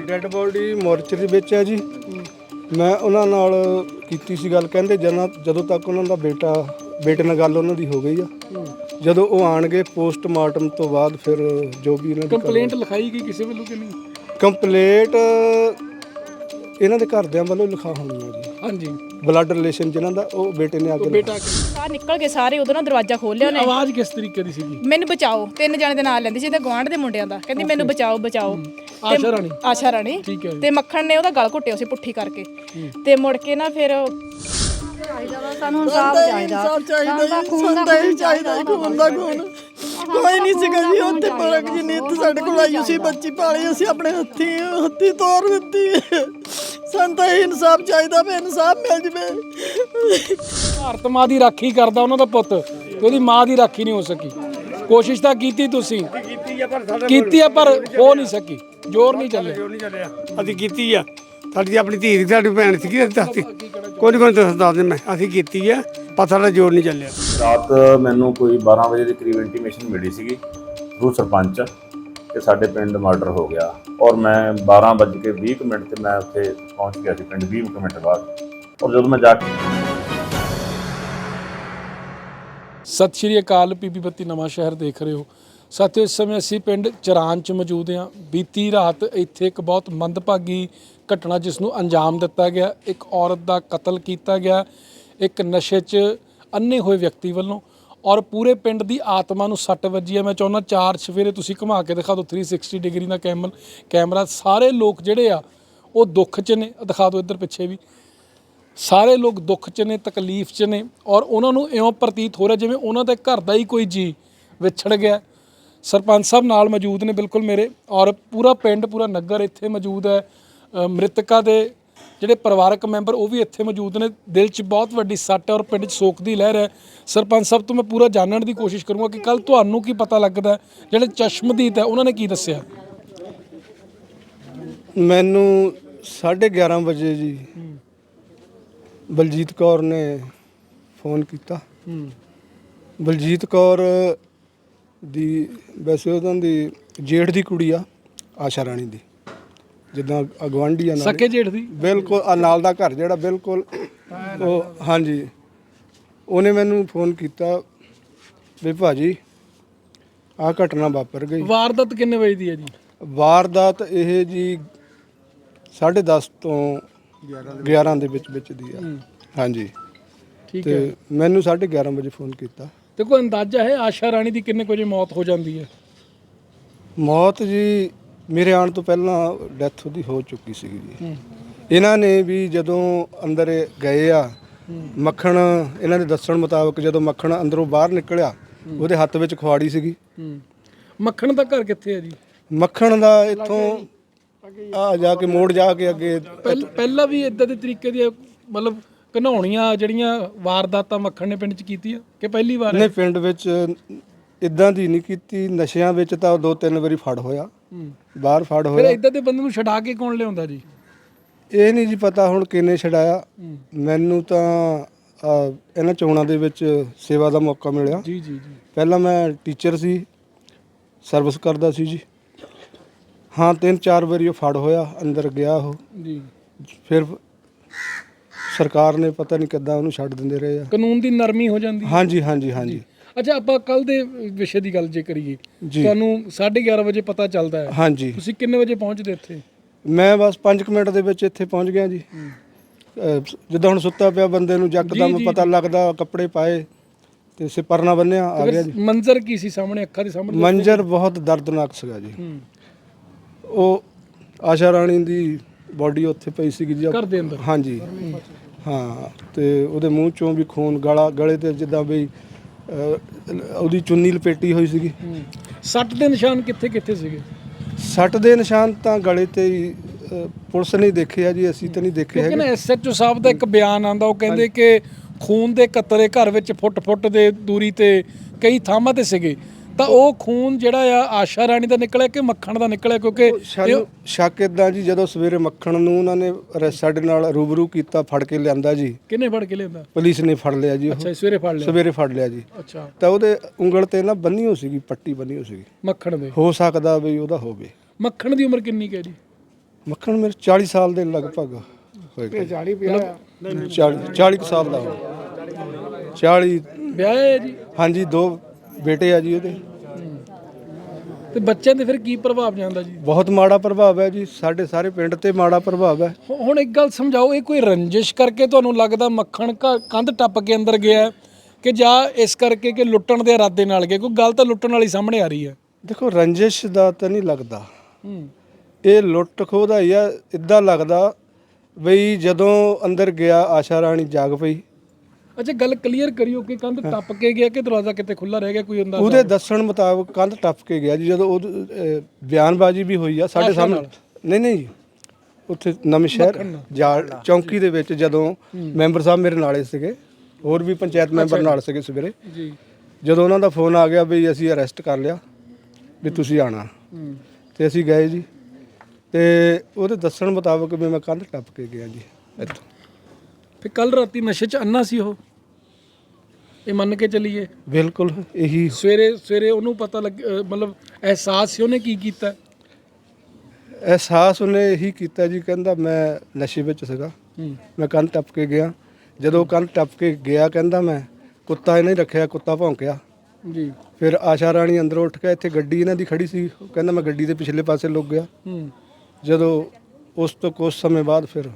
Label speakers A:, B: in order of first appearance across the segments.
A: ਹਾਂਜੀ dead body mortuary ਵਿੱਚ ਹੈ ਜੀ। ਮੈਂ ਉਹਨਾਂ ਨਾਲ ਕੀਤੀ ਸੀ ਗੱਲ ਕਹਿੰਦੇ ਜਨਾ ਜਦੋਂ ਤੱਕ ਉਹਨਾਂ ਦਾ ਬੇਟਾ ਬੇਟੇ ਨਾਲ ਗੱਲ ਉਹਨਾਂ ਦੀ ਹੋ ਗਈ ਆ ਜਦੋਂ ਉਹ ਆਣਗੇ ਪੋਸਟਮਾਰਟਮ ਤੋਂ ਬਾਅਦ ਫਿਰ ਜੋ ਵੀ ਇਹਨਾਂ ਦੀ
B: ਕੰਪਲੇਂਟ ਲਿਖਾਈ ਗਈ ਕਿਸੇ ਵੱਲੋਂ ਕਿ ਨਹੀਂ?
A: ਕੰਪਲੀਟ ਇਹਨਾਂ ਦੇ ਘਰਦਿਆਂ ਵੱਲੋਂ ਲਿਖਾ ਹੋਣੀ ਹੈ ਜੀ।
B: ਹਾਂਜੀ।
A: ਬਲੱਡ ਰਿਲੇਸ਼ਨ ਜਿਨ੍ਹਾਂ ਦਾ ਉਹ ਬੇਟੇ ਨੇ ਆ ਕੇ
B: ਬੇਟਾ
C: ਸਾਰ ਨਿਕਲ ਗਏ ਸਾਰੇ ਉਦੋਂ ਨਾ ਦਰਵਾਜ਼ਾ ਖੋਲਿਆ ਉਹਨੇ।
B: ਆਵਾਜ਼ ਕਿਸ ਤਰੀਕੇ ਦੀ ਸੀਗੀ?
C: ਮੈਨੂੰ ਬਚਾਓ ਤਿੰਨ ਜਣੇ ਦੇ ਨਾਲ ਲੈਂਦੀ ਸੀ ਤੇ ਗਵਾਂਢ ਦੇ ਮੁੰਡਿਆਂ ਦਾ। ਕਹਿੰਦੀ ਮੈਨੂੰ ਬਚਾਓ ਬਚਾਓ।
B: ਆਸ਼ਾ ਰਾਣੀ।
C: ਆਸ਼ਾ ਰਾਣੀ।
B: ਠੀਕ ਹੈ।
C: ਤੇ ਮੱਖਣ ਨੇ ਉਹਦਾ ਗਲ ਘੁੱਟਿਆ ਸੀ ਪੁੱਠੀ ਕਰਕੇ। ਤੇ ਮੁੜ ਕੇ ਨਾ ਫਿਰ
D: ਸਾਨੂੰ ਇਨਸਾਫ ਚਾਹੀਦਾ।
E: ਇਨਸਾਫ ਚਾਹੀਦਾ ਜੀ ਸਾਨੂੰ ਤਾਂ ਇਹ ਚਾਹੀਦਾ ਜੀ ਖੂਨ ਦਾ ਖੂਨ। ਕੋਈ ਨਹੀਂ ਸੀਗਾ ਜੀ ਉੱਥੇ ਪਲਕ ਜੀ ਨੀਤ ਸਾਡੇ ਕੋਲ ਆਈ ਸੀ ਬੱਚੀ ਪਾਲੀ ਅਸੀਂ ਆਪਣੇ ਹੱਥੀ ਹੱਥੀ ਤੋਰ ਦਿੱਤੀ। ਸਾਨੂੰ ਤਾਂ ਇਹ ਇਨਸਾਫ ਚਾਹੀਦਾ ਵੀ ਇਨਸਾਫ ਮਿਲ ਜਵੇ।
B: ਭਾਰਤ ਮਾਂ ਦੀ ਰਾਖੀ ਕਰਦਾ ਉਹਨਾਂ ਦਾ ਪੁੱਤ ਤੇ ਉਹਦੀ ਮਾਂ ਦੀ ਰਾਖੀ ਨਹੀਂ ਹੋ ਸਕੀ। ਕੋਸ਼ਿਸ਼ ਤਾਂ ਕੀਤੀ ਤੁਸੀਂ। ਕੀਤੀ ਆ ਪਰ ਹੋ ਨਹੀਂ ਸਕੀ। ਜ਼ੋਰ ਨਹੀਂ ਚੱਲੇ
F: ਨਹੀਂ ਚੱਲਿਆ। ਅਸੀਂ ਕੀਤੀ ਆ। ਸਾਡੀ ਆਪਣੀ ਧੀ ਦੀ ਸਾਡੀ ਭੈਣ ਸੀਗੀ ਅਸੀਂ ਦੱਸਤੀ। ਕੋਈ ਨਹੀਂ ਕੋਈ ਦੱਸ ਦੱਸ ਮੈਂ। ਅਸੀਂ ਕੀਤੀ ਆ ਪਰ ਸਾਡਾ ਜ਼ੋਰ ਨਹੀਂ ਚੱਲਿਆ।
G: ਰਾਤ ਮੈਨੂੰ ਕੋਈ 12 ਵਜੇ ਦੇ ਕਰੀਬ ਇੰਟੀਮੇਸ਼ਨ ਮਿਲੀ ਸੀਗੀ ਥਰੂ ਸਰਪੰਚ ਕਿ ਸਾਡੇ ਪਿੰਡ ਮਰਡਰ ਹੋ ਗਿਆ। ਔਰ ਮੈਂ 12 ਵੱਜ ਕੇ 20 ਕੁ ਮਿੰਟ ਤੇ ਮੈਂ ਉੱਥੇ ਪਹੁੰਚ ਗਿਆ ਸੀ ਪਿੰਡ 20 ਕੁ ਮਿੰਟ ਬਾਅਦ। ਔਰ ਜਦੋਂ ਮੈਂ ਜਾ ਕੇ
B: ਸਤਿ ਸ਼੍ਰੀ ਅਕਾਲ ਪੀਪੀ ਬੱਤੀ ਨਵਾਂ ਸ਼ਹਿਰ ਦੇਖ ਰਹੇ ਹੋ। ਸਾਥੀਓ ਇਸ ਸਮੇਂ ਅਸੀਂ ਪਿੰਡ ਚਰਾਨ ਚ ਮੌਜੂਦ ਹਾਂ। ਬੀਤੀ ਰਾਤ ਇੱਥੇ ਇੱਕ ਬਹੁਤ ਮੰਦਭਾਗੀ ਘਟਨਾ ਜਿਸ ਨੂੰ ਅੰਜਾਮ ਦਿੱਤਾ ਗਿਆ, ਇੱਕ ਔਰਤ ਦਾ ਕਤਲ ਕੀਤਾ ਗਿਆ, ਇੱਕ ਨਸ਼ੇ 'ਚ ਅੰਨੇ ਹੋਏ ਵਿਅਕਤੀ ਵੱਲੋਂ ਔਰ ਪੂਰੇ ਪਿੰਡ ਦੀ ਆਤਮਾ ਨੂੰ ਸੱਟ ਵੱਜੀ ਹੈ। ਮੈਂ ਚਾਹੁੰਦਾ ਚਾਰ ਸਵੇਰੇ ਤੁਸੀਂ ਘੁਮਾ ਕੇ ਦਿਖਾ ਦਿਓ 360 ਡਿਗਰੀ ਦਾ ਕੈਮਲ ਕੈਮਰਾ। ਸਾਰੇ ਲੋਕ ਜਿਹੜੇ ਆ, ਉਹ ਦੁੱਖ 'ਚ ਨੇ। ਦਿਖਾ ਦਿਓ ਇੱਧਰ ਪਿੱਛੇ ਵੀ। ਸਾਰੇ ਲੋਕ ਦੁੱਖ 'ਚ ਨੇ, ਤਕਲੀਫ 'ਚ ਨੇ ਔਰ ਉਹਨਾਂ ਨੂੰ ਇਉਂ ਪ੍ਰਤੀਤ ਹੋ ਰਿਹਾ ਜਿਵੇਂ ਉਹਨਾਂ ਦੇ ਘਰ ਦਾ ਹੀ ਕੋਈ ਜੀ ਵਿਛੜ ਗਿਆ। ਸਰਪੰਚ ਸਾਹਿਬ ਨਾਲ ਮੌਜੂਦ ਨੇ ਬਿਲਕੁਲ ਮੇਰੇ ਔਰ ਪੂਰਾ ਪਿੰਡ ਪੂਰਾ ਨਗਰ ਇੱਥੇ ਮੌਜੂਦ ਹੈ। ਮ੍ਰਿਤਕਾ ਦੇ ਜਿਹੜੇ ਪਰਿਵਾਰਕ ਮੈਂਬਰ ਉਹ ਵੀ ਇੱਥੇ ਮੌਜੂਦ ਨੇ। ਦਿਲ 'ਚ ਬਹੁਤ ਵੱਡੀ ਸੱਟ ਹੈ ਔਰ ਪਿੰਡ 'ਚ ਸੋਗ ਦੀ ਲਹਿਰ ਹੈ। ਸਰਪੰਚ ਸਾਹਿਬ ਤੋਂ ਮੈਂ ਪੂਰਾ ਜਾਣਨ ਦੀ ਕੋਸ਼ਿਸ਼ ਕਰੂੰਗਾ ਕਿ ਕੱਲ ਤੁਹਾਨੂੰ ਕੀ ਪਤਾ ਲੱਗਦਾ? ਜਿਹੜੇ ਚਸ਼ਮਦੀਦ ਹੈ ਉਹਨਾਂ ਨੇ ਕੀ ਦੱਸਿਆ?
A: ਮੈਨੂੰ 11:30 ਵਜੇ ਜੀ ਬਲਜੀਤ ਕੌਰ ਨੇ ਫੋਨ ਕੀਤਾ। ਬਲਜੀਤ ਕੌਰ ਦੀ ਵੈਸੇ ਉਹਨਾਂ ਦੀ ਜੇਠ ਦੀ ਕੁੜੀ ਆ ਆਸ਼ਾ ਰਾਣੀ ਦੀ। ਜਿੱਦਾਂ ਅਗਵਾਂਢੀ ਆ ਨਾਲ।
B: ਸਕੇ ਜੇਠ ਦੀ?
A: ਬਿਲਕੁਲ ਆ ਨਾਲ ਦਾ ਘਰ ਜਿਹੜਾ ਬਿਲਕੁਲ ਉਹ ਹਾਂਜੀ। ਉਹਨੇ ਮੈਨੂੰ ਫੋਨ ਕੀਤਾ ਵੀ ਭਾਜੀ ਆ ਘਟਨਾ ਵਾਪਰ ਗਈ।
B: ਵਾਰਦਾਤ ਕਿੰਨੇ ਵਜੇ ਦੀ ਹੈ ਜੀ?
A: ਵਾਰਦਾਤ ਇਹ ਜੀ 10:30 ਤੋਂ 11 ਦੇ ਵਿੱਚ ਵਿੱਚ ਦੀ ਆ। ਹਾਂਜੀ।
B: ਠੀਕ ਹੈ।
A: ਤੇ ਮੈਨੂੰ 11:30 ਵਜੇ ਫੋਨ ਕੀਤਾ।
B: ਤੇ ਕੋਈ ਅੰਦਾਜ਼ਾ ਹੈ ਆਸ਼ਾ ਰਾਣੀ ਦੀ ਕਿੰਨੇ ਕੁ ਵਜੇ ਮੌਤ ਹੋ ਜਾਂਦੀ ਹੈ?
A: ਮੌਤ ਜੀ ਮੇਰੇ ਆਉਣ ਤੋਂ ਪਹਿਲਾਂ ਡੈਥ ਉਹਦੀ ਹੋ ਚੁੱਕੀ ਸੀਗੀ ਜੀ। ਇਹਨਾਂ ਨੇ ਵੀ ਜਦੋਂ ਅੰਦਰ ਇਹ ਗਏ ਆ ਮੱਖਣ ਇਹਨਾਂ ਦੇ ਦੱਸਣ ਮੁਤਾਬਕ ਜਦੋਂ ਮੱਖਣ ਅੰਦਰੋਂ ਬਾਹਰ ਨਿਕਲਿਆ ਉਹਦੇ ਹੱਥ ਵਿੱਚ ਖੁਆੜੀ ਸੀਗੀ।
B: ਹੂੰ। ਮੱਖਣ ਦਾ ਘਰ ਕਿੱਥੇ ਹੈ ਜੀ?
A: ਮੱਖਣ ਦਾ ਇੱਥੋਂ ਆ ਜਾ ਕੇ ਮੋੜ ਜਾ ਕੇ ਅੱਗੇ
B: ਪਹਿਲ- ਪਹਿਲਾਂ ਵੀ ਇਦਾਂ ਦੇ ਤਰੀਕੇ ਦੀ ਮਤਲਬ ਘਨੌਣੀਆਂ ਜਿਹੜੀਆਂ ਵਾਰਦਾਤਾਂ ਮੱਖਣ ਨੇ ਪਿੰਡ 'ਚ ਕੀਤੀਆਂ? ਕਿ ਪਹਿਲੀ ਵਾਰ ਹੈ
A: ਨੇ ਪਿੰਡ ਵਿੱਚ ਇਦਾਂ ਦੀ ਨਹੀਂ ਕੀਤੀ। ਨਸ਼ਿਆਂ ਵਿੱਚ ਤਾਂ ਦੋ ਤਿੰਨ ਵਾਰੀ ਫੜ ਹੋਇਆ।
B: ਹੂੰ।
A: ਬਾਹਰ ਫੜ
B: ਫਿਰ
A: ਹੋਇਆ।
B: ਇਦਾਂ ਦੇ ਬੰਦੇ ਨੂੰ ਛਡਾ ਕੇ ਕੌਣ ਲਿਆਉਂਦਾ ਜੀ?
A: ਇਹ ਨਹੀਂ ਜੀ ਪਤਾ ਹੁਣ ਕਿੰਨੇ ਛਡਾਇਆ। ਮੈਨੂੰ ਤਾਂ ਇਹਨਾਂ ਚੋਣਾਂ ਦੇ ਵਿੱਚ ਸੇਵਾ ਦਾ ਮੌਕਾ ਮਿਲਿਆ।
B: ਜੀ ਜੀ ਜੀ।
A: ਪਹਿਲਾਂ ਮੈਂ ਟੀਚਰ ਸੀ ਸਰਵਿਸ ਕਰਦਾ ਸੀ ਜੀ। ਹਾਂ ਤਿੰਨ ਚਾਰ ਵਾਰੀ ਉਹ ਫੜ ਹੋਇਆ ਅੰਦਰ ਗਿਆ ਉਹ।
B: ਜੀ।
A: ਫਿਰ ਸਰਕਾਰ ਨੇ ਪਤਾ ਨਹੀਂ ਕਿੱਦਾਂ ਉਹਨੂੰ ਛੱਡ ਦਿੰਦੇ ਰਹੇ ਆ।
B: ਕਾਨੂੰਨ ਦੀ ਨਰਮੀ ਹੋ ਜਾਂਦੀ ਹੈ।
A: ਹਾਂਜੀ ਹਾਂਜੀ ਹਾਂਜੀ।
B: ਅੱਛਾ ਆਪਾਂ ਕੱਲ ਦੇ ਵਿਸ਼ੇ ਦੀ ਗੱਲ ਜੇ ਕਰੀਏ
A: ਜੀ।
B: ਤੁਹਾਨੂੰ 11:30 ਵਜੇ ਪਤਾ ਚੱਲਦਾ ਹੈ।
A: ਹਾਂਜੀ।
B: ਤੁਸੀਂ ਕਿੰਨੇ ਵਜੇ ਪਹੁੰਚਦੇ ਇੱਥੇ?
A: ਮੈਂ ਬਸ 5 ਮਿੰਟ ਦੇ ਵਿੱਚ ਇੱਥੇ ਪਹੁੰਚ ਗਿਆ ਜੀ। ਅਹ ਜਿੱਦਾਂ ਹੁਣ ਸੁੱਤਾ ਪਿਆ ਬੰਦੇ ਨੂੰ ਯਕਦਮ
B: ਜੀ,
A: ਪਤਾ ਲੱਗਦਾ ਕੱਪੜੇ ਪਾਏ ਤੇ ਸਿਪਰਨਾ ਬੰਨਿਆ ਆ ਗਿਆ ਜੀ।
B: ਮੰਜ਼ਰ ਕੀ ਸੀ ਸਾਹਮਣੇ ਅੱਖਾਂ ਦੇ ਸਾਹਮਣੇ?
A: ਮੰਜਰ ਬਹੁਤ ਦਰਦਨਾਕ ਸੀਗਾ ਜੀ।
B: ਹੂੰ।
A: ਉਹ ਆਸ਼ਾ ਰਾਣੀ ਦੀ ਬਾਡੀ ਉੱਥੇ ਪਈ ਸੀਗੀ ਜੀ।
B: ਘਰ ਦੇ ਅੰਦਰ?
A: ਹਾਂਜੀ। ਹਾਂ ਤੇ ਉਹਦੇ ਮੂੰਹ ਚੋਂ ਵੀ ਖੂਨ ਗਲਾ ਗਲੇ ਤੇ ਜਿੱਦਾਂ ਵੀ ਅਹ, ਉਹਦੀ ਚੁੰਨੀ ਲਪੇਟੀ ਹੋਈ ਸੀਗੀ।
B: ਸੱਟ ਦੇ ਨਿਸ਼ਾਨ ਕਿੱਥੇ ਕਿੱਥੇ ਸੀਗੇ?
A: ਸੱਟ ਦੇ ਨਿਸ਼ਾਨ ਤਾਂ ਗਲੇ ਤੇ ਹੀ ਅਹ, ਪੁਲਿਸ ਨੇ ਦੇਖੇ ਆ ਜੀ ਅਸੀਂ ਤਾਂ ਨਹੀਂ ਦੇਖੇ
B: ਕਿਉਂਕਿ ਨਾ
A: ਹੈਗੇ।
B: ਐਸਐਚਓ ਸਾਹਿਬ ਦਾ ਇੱਕ ਬਿਆਨ ਆਂਦਾ ਉਹ ਕਹਿੰਦੇ ਕਿ ਖੂਨ ਦੇ ਕਤਰੇ ਘਰ ਵਿੱਚ ਫੁੱਟ-ਫੁੱਟ ਦੇ ਦੂਰੀ ਤੇ ਕਈ ਥਾਵਾਂ ਤੇ ਸੀਗੇ। ਤਾਂ ਉਹ ਖੂਨ ਜਿਹੜਾ ਆ ਆਸ਼ਾ ਰਾਣੀ ਦਾ ਨਿਕਲਿਆ ਕਿ ਮੱਖਣ ਦਾ ਨਿਕਲਿਆ? ਕਿਉਂਕਿ
A: ਸਾਨੂੰ ਸ਼ੱਕ ਇਦਾਂ ਜੀ ਜਦੋਂ ਸਵੇਰੇ ਮੱਖਣ ਨੂੰ ਉਹਨਾਂ ਨੇ ਰ- ਸਾਡੇ ਨਾਲ ਰੂਬਰੂ ਕੀਤਾ ਫੜ ਕੇ ਲਿਆਂਦਾ ਜੀ।
B: ਕਿਹਨੇ ਫੜ ਕੇ ਲਿਆਂਦਾ?
A: ਪੁਲਿਸ ਨੇ ਫੜ ਲਿਆ ਜੀ ਉਹ।
B: ਅੱਛਾ ਸਵੇਰੇ ਫੜ ਲਿਆ।
A: ਸਵੇਰੇ ਫੜ ਲਿਆ ਜੀ।
B: ਅੱਛਾ।
A: ਤਾਂ ਉਹਦੇ ਉਂਗਲ ਤੇ ਨਾ ਬੰਨੀ ਹੋ ਸੀਗੀ ਪੱਟੀ ਬੰਨੀ ਹੋ ਸੀਗੀ।
B: ਮੱਖਣ ਦੇ?
A: ਹੋ ਸਕਦਾ ਵੀ ਉਹਦਾ ਹੋਵੇ।
B: ਮੱਖਣ ਦੀ ਉਮਰ ਕਿੰਨੀ ਕੁ ਹੈ ਜੀ?
A: ਮੱਖਣ ਮੇਰੇ 40 ਸਾਲ ਦੇ ਲਗਭਗ ਹੋਏਗਾ
F: 40 ਪਿਆ।
A: 40 40 ਕੁ ਸਾਲ ਦਾ। ਹੋ 40
B: ਵਿਆਹ ਹੈ ਜੀ?
A: ਹਾਂਜੀ ਦੋ ਬੇਟੇ ਆ ਜੀ ਉਹਦੇ।
B: ਤੇ ਬੱਚਿਆਂ ਤੇ ਫਿਰ ਕੀ ਪ੍ਰਭਾਵ ਜਾਂਦਾ ਜੀ?
A: ਬਹੁਤ ਮਾੜਾ ਪ੍ਰਭਾਵ ਹੈ ਜੀ ਸਾਡੇ ਸਾਰੇ ਪਿੰਡ ਤੇ ਮਾੜਾ ਪ੍ਰਭਾਵ ਹੈ।
B: ਹੁ- ਹੁਣ ਇੱਕ ਗੱਲ ਸਮਝਾਓ ਇਹ ਕੋਈ ਰੰਜਿਸ਼ ਕਰਕੇ ਤੁਹਾਨੂੰ ਲੱਗਦਾ ਮੱਖਣ ਘ- ਕੰਧ ਟੱਪ ਕੇ ਅੰਦਰ ਗਿਆ ਹੈ ਕਿ ਜਾਂ ਇਸ ਕਰਕੇ ਕਿ ਲੁੱਟਣ ਦੇ ਇਰਾਦੇ ਨਾਲ ਗਿਆ? ਕੋਈ ਗੱਲ ਤਾਂ ਲੁੱਟਣ ਵਾਲੀ ਸਾਹਮਣੇ ਆ ਰਹੀ ਹੈ।
A: ਦੇਖੋ ਰੰਜਿਸ਼ ਦਾ ਤਾਂ ਨਹੀਂ ਲੱਗਦਾ।
B: ਹੂੰ।
A: ਇਹ ਲੁੱਟ ਖੋਹ ਦਾ ਹੀ ਆ ਇਦਾਂ ਲੱਗਦਾ ਬਈ ਜਦੋਂ ਅੰਦਰ ਗਿਆ ਆਸ਼ਾ ਰਾਣੀ ਜਾਗ ਪਈ।
B: ਅੱਛਾ ਗੱਲ ਕਲੀਅਰ ਕਰਿਓ ਕਿ ਕੰਧ ਟੱਪ ਕੇ ਗਿਆ ਕਿ ਦਰਵਾਜ਼ਾ ਕਿਤੇ ਖੁੱਲਾ ਰਹਿ ਗਿਆ ਕੋਈ ਅੰਦਾਜ਼ਾ
A: ਉਹਦੇ ਦੱਸਣ ਮੁਤਾਬਕ ਕੰਧ ਟੱਪ ਕੇ ਗਿਆ ਜੀ ਜਦੋਂ ਉਹ ਅਹ, ਬਿਆਨਬਾਜ਼ੀ ਵੀ ਹੋਈ ਆ ਸਾਡੇ ਸਾਹਮਣੇ ਨਹੀਂ ਨਹੀਂ ਜੀ ਉੱਥੇ ਨਵੇਂ ਸ਼ਹਿਰ ਜਾਲ ਚੌਂਕੀ ਦੇ ਵਿੱਚ ਜਦੋਂ ਮੈਂਬਰ ਸਾਹਿਬ ਮੇਰੇ ਨਾਲੇ ਸੀਗੇ ਹੋਰ ਵੀ ਪੰਚਾਇਤ ਮੈਂਬਰ ਨਾਲ ਸੀਗੇ ਸਵੇਰੇ।
B: ਜੀ।
A: ਜਦੋਂ ਉਹਨਾਂ ਦਾ ਫੋਨ ਆ ਗਿਆ ਵੀ ਅਸੀਂ ਅਰੈਸਟ ਕਰ ਲਿਆ ਵੀ ਤੁਸੀਂ ਆਣਾ
B: ਹੂੰ।
A: ਤੇ ਅਸੀਂ ਗਏ ਜੀ। ਤੇ ਉਹਦੇ ਦੱਸਣ ਮੁਤਾਬਕ ਵੀ ਮੈਂ ਕੰਧ ਟੱਪ ਕੇ ਗਿਆ ਜੀ ਇੱਥੋਂ।
B: ਫਿਰ ਕੱਲ ਰਾਤੀ ਨਸ਼ੇ 'ਚ ਅੰਨਾ ਸੀ ਉਹ? ਇਹ ਮੰਨ ਕੇ ਚੱਲੀਏ।
A: ਬਿਲਕੁਲ ਇਹੀ।
B: ਸਵੇਰੇ ਸਵੇਰੇ ਉਹਨੂੰ ਪਤਾ ਲੱਗ ਮਤਲਬ ਅਹਿਸਾਸ ਸੀ ਉਹਨੇ ਕੀ ਕੀਤਾ?
A: ਅਹਿਸਾਸ ਉਹਨੇ ਇਹੀ ਕੀਤਾ ਜੀ ਕਹਿੰਦਾ ਮੈਂ ਨਸ਼ੇ ਵਿੱਚ ਸੀਗਾ।
B: ਹੂੰ।
A: ਮੈਂ ਕੰਧ ਟੱਪ ਕੇ ਗਿਆ। ਜਦੋਂ ਕੰਧ ਟੱਪ ਕੇ ਗਿਆ ਕਹਿੰਦਾ ਮੈਂ ਕੁੱਤਾ ਇਹਨੇ ਰੱਖਿਆ ਕੁੱਤਾ ਭੌਂਕਿਆ।
B: ਜੀ।
A: ਫਿਰ ਆਸ਼ਾ ਰਾਣੀ ਅੰਦਰੋਂ ਉੱਠ ਕੇ ਇੱਥੇ ਗੱਡੀ ਇਹਨਾਂ ਦੀ ਖੜੀ ਸੀ। ਉਹ ਕਹਿੰਦਾ ਮੈਂ ਗੱਡੀ ਦੇ ਪਿਛਲੇ ਪਾਸੇ ਲੁੱਕ ਗਿਆ।
B: ਹੂੰ।
A: ਜਦੋਂ ਉਸ ਤੋਂ ਕੁਝ ਸਮੇਂ ਬਾਅਦ ਫਿਰ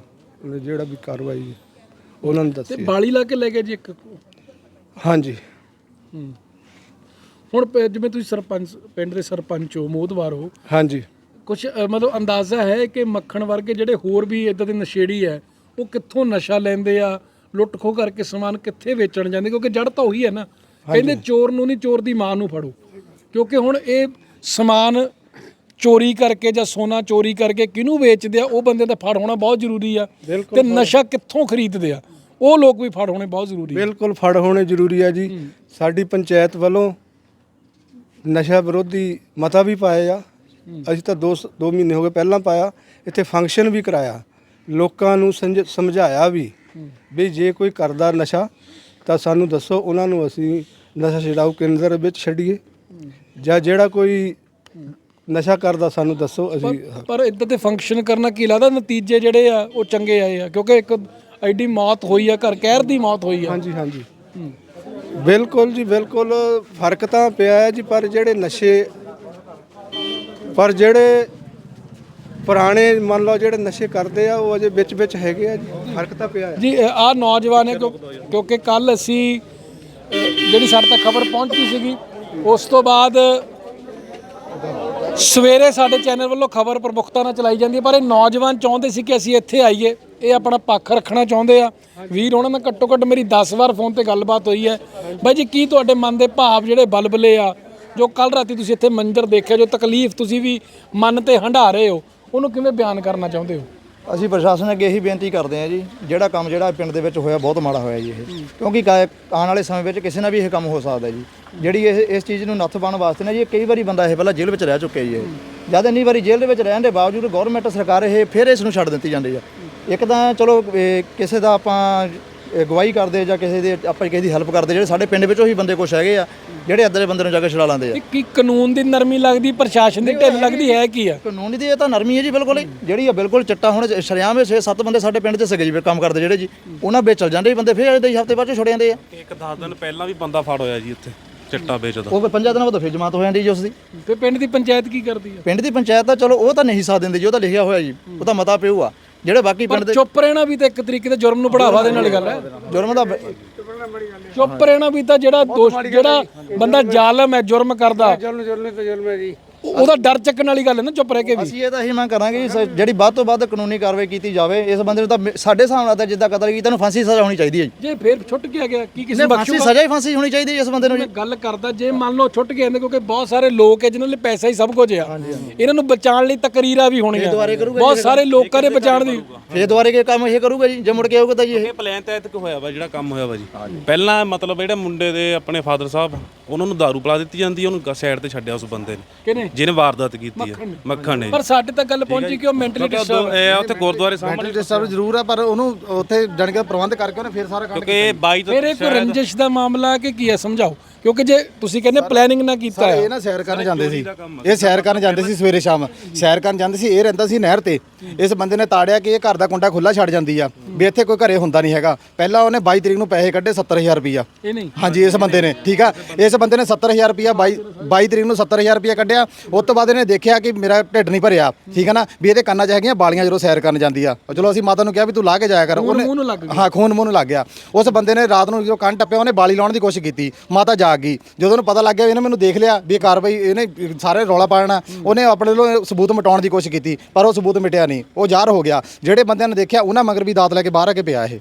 A: ਉਹਨੇ ਜਿਹੜਾ ਵੀ ਕਾਰਵਾਈ ਉਹਨਾਂ ਨੇ
B: ਤੇ
A: ਦੱਸੀ।
B: ਬਾਲੀ ਲਾ ਕੇ ਲੈ ਗਏ ਜੀ ਇੱਕ?
A: ਹਾਂਜੀ।
B: ਹੂੰ। ਹੁਣ ਪ- ਜਿਵੇਂ ਤੁਸੀਂ ਸਰਪੰਚ ਪਿੰਡ ਦੇ ਸਰਪੰਚ ਹੋ ਮੋਦਵਾਰ ਹੋ
A: ਹਾਂਜੀ।
B: ਕੁਝ ਮਤਲਬ ਅੰਦਾਜ਼ਾ ਹੈ ਕਿ ਮੱਖਣ ਵਰਗੇ ਜਿਹੜੇ ਹੋਰ ਵੀ ਇਦਾਂ ਦੇ ਨਸ਼ੇੜੀ ਹੈ ਉਹ ਕਿੱਥੋਂ ਨਸ਼ਾ ਲੈਂਦੇ ਆ ਲੁੱਟ ਖੋਹ ਕਰਕੇ ਸਮਾਨ ਕਿੱਥੇ ਵੇਚਣ ਜਾਂਦੇ? ਕਿਉਂਕਿ ਜੜ ਤਾਂ ਉਹੀ ਹੈ ਨਾ। ਕਹਿੰਦੇ ਚੋਰ ਨੂੰ ਨਹੀਂ ਚੋਰ ਦੀ ਮਾਂ ਨੂੰ ਫੜੋ। ਕਿਉਂਕਿ ਹੁਣ ਇਹ ਸਮਾਨ ਚੋਰੀ ਕਰਕੇ ਜਾਂ ਸੋਨਾ ਚੋਰੀ ਕਰਕੇ ਕਿਹਨੂੰ ਵੇਚਦੇ ਆ? ਉਹ ਬੰਦੇ ਦਾ ਫੜ ਹੋਣਾ ਬਹੁਤ ਜ਼ਰੂਰੀ ਆ। ਤੇ ਨਸ਼ਾ ਕਿੱਥੋਂ ਖਰੀਦਦੇ ਆ? ਉਹ ਲੋਕ ਵੀ ਫੜ ਹੋਣੇ ਬਹੁਤ ਜ਼ਰੂਰੀ ਆ
A: ਬਿਲਕੁਲ ਫੜ ਹੋਣੇ ਜ਼ਰੂਰੀ ਹੈ ਜੀ। ਸਾਡੀ ਪੰਚਾਇਤ ਵੱਲੋਂ ਨਸ਼ਾ ਵਿਰੋਧੀ ਮਤਾ ਵੀ ਪਾਇਆ ਆ। ਅਸੀਂ ਤਾਂ 2 2 ਮਹੀਨੇ ਹੋ ਗਏ ਪਹਿਲਾਂ ਪਾਇਆ। ਇੱਥੇ ਫੰਕਸ਼ਨ ਵੀ ਕਰਾਇਆ। ਲੋਕਾਂ ਨੂੰ ਸਮਝ- ਸਮਝਾਇਆ ਵੀ ਵੀ ਜੇ ਕੋਈ ਕਰਦਾ ਨਸ਼ਾ ਤਾਂ ਸਾਨੂੰ ਦੱਸੋ ਉਹਨਾਂ ਨੂੰ ਅਸੀਂ ਨਸ਼ਾ ਛਡਾਊ ਕੇਂਦਰ ਵਿੱਚ ਛੱਡੀਏ। ਜਾਂ ਜਿਹੜਾ ਕੋਈ ਨਸ਼ਾ ਕਰਦਾ ਸਾਨੂੰ ਦੱਸੋ ਅਸੀਂ
B: ਪਰ ਇਦਾਂ ਦੇ ਫੰਕਸ਼ਨ ਕਰਨਾ ਕੀ ਲੱਗਦਾ? ਨਤੀਜੇ ਜਿਹੜੇ ਆ ਉਹ ਚੰਗੇ ਆਏ ਆ। ਕਿਉਂਕਿ ਇੱਕ ਐਡੀ ਮੌਤ ਹੋਈ ਆ ਘਰ ਕਹਿਰ ਦੀ ਮੌਤ ਹੋਈ ਆ।
A: ਹਾਂਜੀ ਹਾਂਜੀ। ਬਿਲਕੁਲ ਜੀ ਬਿਲਕੁਲ ਫ਼ਰਕ ਤਾਂ ਪਿਆ ਹੈ ਜੀ ਪਰ ਜਿਹੜੇ ਨਸ਼ੇ ਪਰ ਜਿਹੜੇ ਪੁਰਾਣੇ ਮੰਨ ਲਓ ਜਿਹੜੇ ਨਸ਼ੇ ਕਰਦੇ ਆ ਉਹ ਅਜੇ ਵਿੱਚ ਵਿੱਚ ਹੈਗੇ ਆ ਜੀ ਫ਼ਰਕ ਤਾਂ ਪਿਆ ਹੈ।
B: ਜੀ ਆ ਨੌਜਵਾਨ ਹੈ ਕਿਉਂ- ਕਿਉਂਕਿ ਕੱਲ ਅਸੀਂ ਜਿਹੜੀ ਸਾਡੇ ਤੱਕ ਖਬਰ ਪਹੁੰਚੀ ਸੀਗੀ ਉਸ ਤੋਂ ਬਾਅਦ ਸਵੇਰੇ ਸਾਡੇ ਚੈਨਲ ਵੱਲੋਂ ਖਬਰ ਪ੍ਰਮੁਖਤਾ ਨਾਲ ਚਲਾਈ ਜਾਂਦੀ ਹੈ ਪਰ ਇਹ ਨੌਜਵਾਨ ਚਾਹੁੰਦੇ ਸੀ ਕਿ ਅਸੀਂ ਇੱਥੇ ਆਈਏ। ਇਹ ਆਪਣਾ ਪੱਖ ਰੱਖਣਾ ਚਾਹੁੰਦੇ ਆ। ਵੀਰ, ਉਹਨਾਂ ਨਾਲ ਘੱਟੋ ਘੱਟ ਮੇਰੀ 10 ਵਾਰ ਫੋਨ ਤੇ ਗੱਲਬਾਤ ਹੋਈ ਹੈ। ਬਾਈ ਜੀ, ਕੀ ਤੁਹਾਡੇ ਮਨ ਦੇ ਭਾਵ ਜਿਹੜੇ ਬਲਬਲੇ ਆ, ਜੋ ਕੱਲ ਰਾਤੀ ਤੁਸੀਂ ਇੱਥੇ ਮੰਜ਼ਰ ਦੇਖਿਆ, ਜੋ ਤਕਲੀਫ ਤੁਸੀਂ ਵੀ ਮਨ ਤੇ ਹੰਢਾ ਰਹੇ ਹੋ, ਉਹਨੂੰ ਕਿਵੇਂ ਬਿਆਨ ਕਰਨਾ ਚਾਹੁੰਦੇ ਹੋ?
H: ਅਸੀਂ ਪ੍ਰਸ਼ਾਸਨ ਅੱਗੇ ਇਹੀ ਬੇਨਤੀ ਕਰਦੇ ਹਾਂ ਜੀ, ਜਿਹੜਾ ਕੰਮ ਜਿਹੜਾ ਪਿੰਡ ਦੇ ਵਿੱਚ ਹੋਇਆ ਬਹੁਤ ਮਾੜਾ ਹੋਇਆ ਜੀ ਇਹ। ਕਿਉਂਕਿ ਕਾ- ਆਉਣ ਵਾਲੇ ਸਮੇਂ ਵਿੱਚ ਕਿਸੇ ਨਾਲ ਵੀ ਇਹ ਕੰਮ ਹੋ ਸਕਦਾ ਜੀ। ਜਿਹੜੀ ਇਹ, ਇਸ ਚੀਜ਼ ਨੂੰ ਨੱਥ ਪਾਉਣ ਵਾਸਤੇ ਨਾ ਜੀ, ਇਹ ਕਈ ਵਾਰੀ ਬੰਦਾ ਇਹ ਪਹਿਲਾਂ ਜੇਲ੍ਹ ਵਿੱਚ ਰਹਿ ਚੁੱਕਿਆ ਜੀ ਇਹ। ਜਦ ਇੰਨੀ ਵਾਰੀ ਜੇਲ੍ਹ ਦੇ ਵਿੱਚ ਰਹਿਣ ਦੇ ਬਾਵਜੂਦ ਗਵਰਨਮੈਂਟ ਸਰਕਾਰ ਇਹ ਫਿਰ ਇਸ ਨੂੰ ਛੱਡ ਦਿੱਤੀ ਜਾਂਦੀ ਆ। ਇੱਕ ਤਾਂ ਚਲੋ ਇਹ ਕਿਸੇ ਦਾ ਆਪਾਂ ਗਵਾਹੀ ਕਰਦੇ ਜਾਂ ਕਿਸੇ ਦੇ ਆਪਾਂ ਕਿਸੇ ਦੀ ਹੈਲਪ ਕਰਦੇ ਜਿਹੜੇ ਸਾਡੇ ਪਿੰਡ ਵਿੱਚੋਂ ਹੀ ਬੰਦੇ ਕੁਛ ਹੈਗੇ ਆ ਜਿਹੜੇ ਅੱਧੇ ਬੰਦੇ ਨੂੰ ਜਾ ਕੇ ਛੁਡਾ ਲਾਉਂਦੇ ਆ।
B: ਕੀ ਕਾਨੂੰਨ ਦੀ ਨਰਮੀ ਲੱਗਦੀ ਪ੍ਰਸ਼ਾਸਨ ਦੀ ਢਿੱਲ ਲੱਗਦੀ ਹੈ ਕੀ ਆ?
H: ਕਾਨੂੰਨੀ ਦੀ ਇਹ ਤਾਂ ਨਰਮੀ ਹੈ ਜੀ ਬਿਲਕੁਲ ਹੀ। ਜਿਹੜੀ ਆ ਬਿਲਕੁਲ ਚਿੱਟਾ ਹੁਣ ਸ਼ਰਿਆਮ ਵਿੱਚ 6-7 ਬੰਦੇ ਸਾਡੇ ਪਿੰਡ 'ਚ ਸੀਗੇ ਜੀ ਕੰਮ ਕਰਦੇ ਜਿਹੜੇ ਜੀ ਉਹਨਾਂ ਵਿੱਚ ਚਲ ਜਾਂਦੇ ਜੀ ਬੰਦੇ ਫਿਰ ਇਹਦੇ ਹਫ਼ਤੇ ਬਾਅਦ 'ਚ ਛੁੱਟ ਜਾਂਦੇ ਆ।
I: ਇੱਕ 10 ਦਿਨ ਪਹਿਲਾਂ ਵੀ ਬੰਦਾ ਫੜ ਹੋਇਆ ਜੀ ਇੱਥੇ ਚਿੱਟਾ ਵੇਚਦਾ।
H: ਉਹ ਫਿਰ ਪੰਜਾਂ ਦਿਨਾਂ ਬਾਅਦ ਫਿਰ ਜਮਾਤ ਹੋ ਜਾਂਦੀ ਜੀ ਉਸ ਦੀ।
B: ਤੇ ਪਿੰਡ ਦੀ ਪੰਚਾਇਤ ਕੀ ਕਰਦੀ ਆ?
H: ਪਿੰਡ ਦੀ ਪੰਚਾਇਤ ਤਾਂ ਚਲੋ ਉਹ ਤਾਂ ਨਹੀਂ ਸਾਥ ਦਿੰਦੀ ਜੀ ਉਹ ਤਾਂ ਲਿਖਿਆ ਹੋਇਆ ਜੀ ਉਹ ਤਾਂ ਮਤਾ ਪਿਓ ਆ। ਜਿਹੜੇ ਬਾਕੀ ਪਿੰਡ
B: ਪਰ
H: ਦੇ
B: ਚੁੱਪ ਰਹਿਣਾ ਵੀ ਤਾਂ ਇੱਕ ਤਰੀਕੇ ਤੇ ਜੁਰਮ ਨੂੰ ਬੜਾਵਾ ਦੇਣ ਵਾਲੀ ਗੱਲ ਹੈ।
H: ਜੁਰਮ ਦਾ
B: ਚੁੱਪ ਰਹਿਣਾ ਵੀ ਤਾਂ ਜਿਹੜਾ ਦੋਸ਼ ਜਿਹੜਾ ਬੰਦਾ ਜ਼ਾਲਮ ਹੈ ਜੁਰਮ ਕਰਦਾ।
F: ਜੁਰਮ ਜੁਰਮ ਤੇ ਜੁਰਮ ਹੈ ਜੀ।
B: ਉਹਦਾ ਡਰ ਚੱਕਣ ਵਾਲੀ ਗੱਲ ਹੈ ਨਾ ਚੁੱਪ ਰਹਿ ਕੇ ਵੀ।
H: ਅਸੀਂ ਇਹ ਤਾਂ ਇਹੀ ਮੰਗ ਕਰਾਂਗੇ ਜੀ ਸ- ਜਿਹੜੀ ਵੱਧ ਤੋਂ ਵੱਧ ਕਾਨੂੰਨੀ ਕਾਰਵਾਈ ਕੀਤੀ ਜਾਵੇ ਇਸ ਬੰਦੇ ਨੂੰ ਤਾਂ ਮੇ- ਸਾਡੇ ਹਿਸਾਬ ਨਾਲ ਤਾਂ ਜਿੱਦਾਂ ਕਤਲ ਕੀਤਾ ਨੂੰ ਫਾਂਸੀ ਦੀ ਸਜ਼ਾ ਹੋਣੀ ਚਾਹੀਦੀ ਹੈ ਜੀ।
B: ਜੇ ਫੇਰ ਛੁੱਟ ਗਿਆ ਗਿਆ ਕੀ ਕਿਸੇ ਨੂੰ
H: ਫਾਂਸੀ
B: ਬਖਸ਼ੂਗਾ
H: ਸਜ਼ਾ ਹੀ ਫਾਂਸੀ ਹੋਣੀ ਚਾਹੀਦੀ ਹੈ ਇਸ ਬੰਦੇ ਨੂੰ ਜੀ।
B: ਗੱਲ ਕਰਦਾ ਜੇ ਮੰਨ ਲਓ ਛੁੱਟ ਗਏ ਨੇ ਕਿਉਂਕਿ ਬਹੁਤ ਸਾਰੇ ਲੋਕ ਹੈ ਜਿਨ੍ਹਾਂ ਲਈ ਪੈਸਾ ਹੀ ਸਭ ਕੁਝ ਆ। ਇਹਨਾਂ ਨੂੰ ਬਚਾਉਣ ਲਈ ਤਕਰੀਰਾਂ ਵੀ ਹੋਣੀਆਂ। ਬਹੁਤ ਸਾਰੇ ਲੋਕਾਂ ਦੇ ਬਚਾਉਣ ਦੀ।
J: ਫੇਰ ਦੁਬਾਰੇ ਕੀ ਕੰਮ ਇਹ ਕਰੂਗਾ ਜੀ ਜੇ ਮੁੜ ਕੇ ਆਊਗਾ ਤਾਂ ਜੀ ਇਹ।
I: ਇਹ ਪਲਾਨ ਤਹਿਤ ਕਿ ਹੋਇਆ ਵਾ ਜਿਹੜਾ ਕੰਮ ਹੋਇਆ ਵਾ ਜੀ। ਪਹਿਲਾਂ ਮਤਲਬ ਜਿਹੜੇ ਮੁੰਡੇ ਦੇ ਆਪਣੇ ਫਾਦਰ ਸਾਹਿਬ ਉਹਨਾਂ ਨੂੰ ਦਾਰੂ ਪਿਲਾ ਦਿੱਤੀ ਜਾਂਦੀ ਹੈ, ਉਹਨੂੰ ਸਾਈਡ ਤੇ ਛੱਡਿਆ ਉਸ ਬੰਦੇ ਨੇ।
B: ਕਿਹਨੇ
I: ਜਿਹਨੇ ਵਾਰਦਾਤ ਕੀਤੀ ਹੈ ਮੱਖਣ ਨੇ।
B: ਪਰ ਸਾਡੇ ਤੱਕ ਗੱਲ ਪਹੁੰਚੀ ਕਿ ਉਹ ਮੈਂਟਲੀ
I: ਉਦੋਂ ਇਹ ਉੱਥੇ ਗੁਰਦੁਆਰੇ ਸਾਹਮਣੇ
J: ਡਿਸਟਰਬ ਜ਼ਰੂਰ ਹੈ ਪਰ ਉਹਨੂੰ ਉੱਥੇ ਜਾਣ ਕੇ ਪ੍ਰਬੰਧ ਕਰਕੇ ਉਹਨੇ ਫੇਰ ਸਾਰਾ ਕੰਮ
I: ਕਿਉਂਕਿ ਇਹ 22 ਤੋਂ
B: ਫਿਰ ਇਹ ਕੋਈ ਰੰਜਿਸ਼ ਦਾ ਮਾਮਲਾ ਕਿ ਕੀ ਹੈ ਸਮਝਾਓ। ਕਿਉਂਕਿ ਜੇ ਤੁਸੀਂ ਕਹਿੰਦੇ ਪਲੈਨਿੰਗ ਨਾ ਕੀਤਾ
J: ਇਹ
B: ਹੈ।
J: ਨਾ ਸੈਰ ਕਰਨ ਜਾਂਦੇ ਸੀ। ਇਹ ਸੈਰ ਕਰਨ ਜਾਂਦੇ ਸੀ ਸਵੇਰੇ ਸ਼ਾਮ। ਸੈਰ ਕਰਨ ਜਾਂਦੇ ਸੀ ਇਹ ਰਹਿੰਦਾ ਸੀ ਨਹਿਰ ਤੇ। ਇਸ ਬੰਦੇ ਨੇ ਤਾੜਿਆ ਕਿ ਇਹ ਘਰ ਦਾ ਕੁੰਡਾ ਖੁੱਲਾ ਛੱਡ ਜਾਂਦੀ ਆ। ਵੀ ਇੱਥੇ ਕੋਈ ਘਰੇ ਹੁੰਦਾ ਨਹੀਂ ਹੈਗਾ। ਪਹਿਲਾਂ ਉਹਨੇ 22 ਤਰੀਕ ਨੂੰ ਪੈਸੇ ਕੱਢੇ 70000 ਰੁਪਈਆ।
B: ਇਹ ਨਹੀਂ।
J: ਹਾਂਜੀ ਇਸ ਬੰਦੇ ਨੇ। ਠੀਕ ਆ? ਇਸ ਬੰਦੇ ਨੇ 70000 ਰੁਪਇਆ 22 22 ਤਰੀਕ ਨੂੰ 70000 ਰੁਪਇਆ ਕੱਢਿਆ। ਉਸ ਤੋਂ ਬਾਅਦ ਇਹਨੇ ਦੇਖਿਆ ਕਿ ਮੇਰਾ ਢਿੱਡ ਨਹੀਂ ਭਰਿਆ। ਠੀਕ ਆ ਨਾ? ਵੀ ਇਹਦੇ ਕੰਨਾਂ 'ਚ ਹੈਗੀਆਂ ਬਾਲੀਆਂ ਜਦੋਂ ਸੈਰ ਕਰਨ ਜਾਂਦੀ ਆ। ਚਲੋ ਅਸੀਂ ਮਾਤਾ ਨੂੰ ਕਿਹਾ ਵੀ ਤੂੰ ਲਾ ਕੇ ਜਾਇਆ ਕਰ।
B: ਮੂੰਹ ਨੂੰ ਲੱਗ
J: ਹਾਂ ਖੂਨ ਮੂੰਹ ਨੂੰ ਲੱਗ ਗਿਆ। ਉਸ ਬੰਦੇ ਨੇ ਰਾਤ ਨੂੰ ਜਦੋਂ ਕੰਨ ਟੱਪਿਆ ਉਹਨੇ ਬਾਲੀ ਲਾਉਣ ਦੀ ਕੋਸ਼ਿਸ਼ ਕੀਤੀ। ਮਾਤਾ ਜਾਗ ਗਈ। ਜਦੋਂ ਉਹਨੂੰ ਪਤਾ ਲੱਗ ਗਿਆ ਵੀ ਇਹਨੇ ਮੈਨੂੰ ਦੇਖ ਲਿਆ ਵੀ ਇਹ ਕਾਰਵਾਈ ਇਹਨੇ ਸਾਰੇ ਰੌਲਾ ਪਾਣਾ ਉਹਨੇ ਆਪਣੇ ਵੱਲੋਂ ਸਬੂਤ ਮਿਟਾਉਣ ਦੀ ਕੋਸ਼ਿਸ਼ ਕੀਤੀ ਪਰ ਉਹ ਸਬੂਤ ਮਿਟਿਆ ਨਹੀਂ। ਉਹ ਜ਼ਾਹਰ ਹੋ ਗਿਆ। ਜਿਹੜੇ ਬੰਦਿਆਂ ਨੇ ਦੇਖਿਆ ਉਹਨਾਂ ਮਗਰ ਵੀ ਦਾਤ ਲੈ ਕੇ ਬਾਹਰ ਆ ਕੇ ਪਿਆ ਇਹ।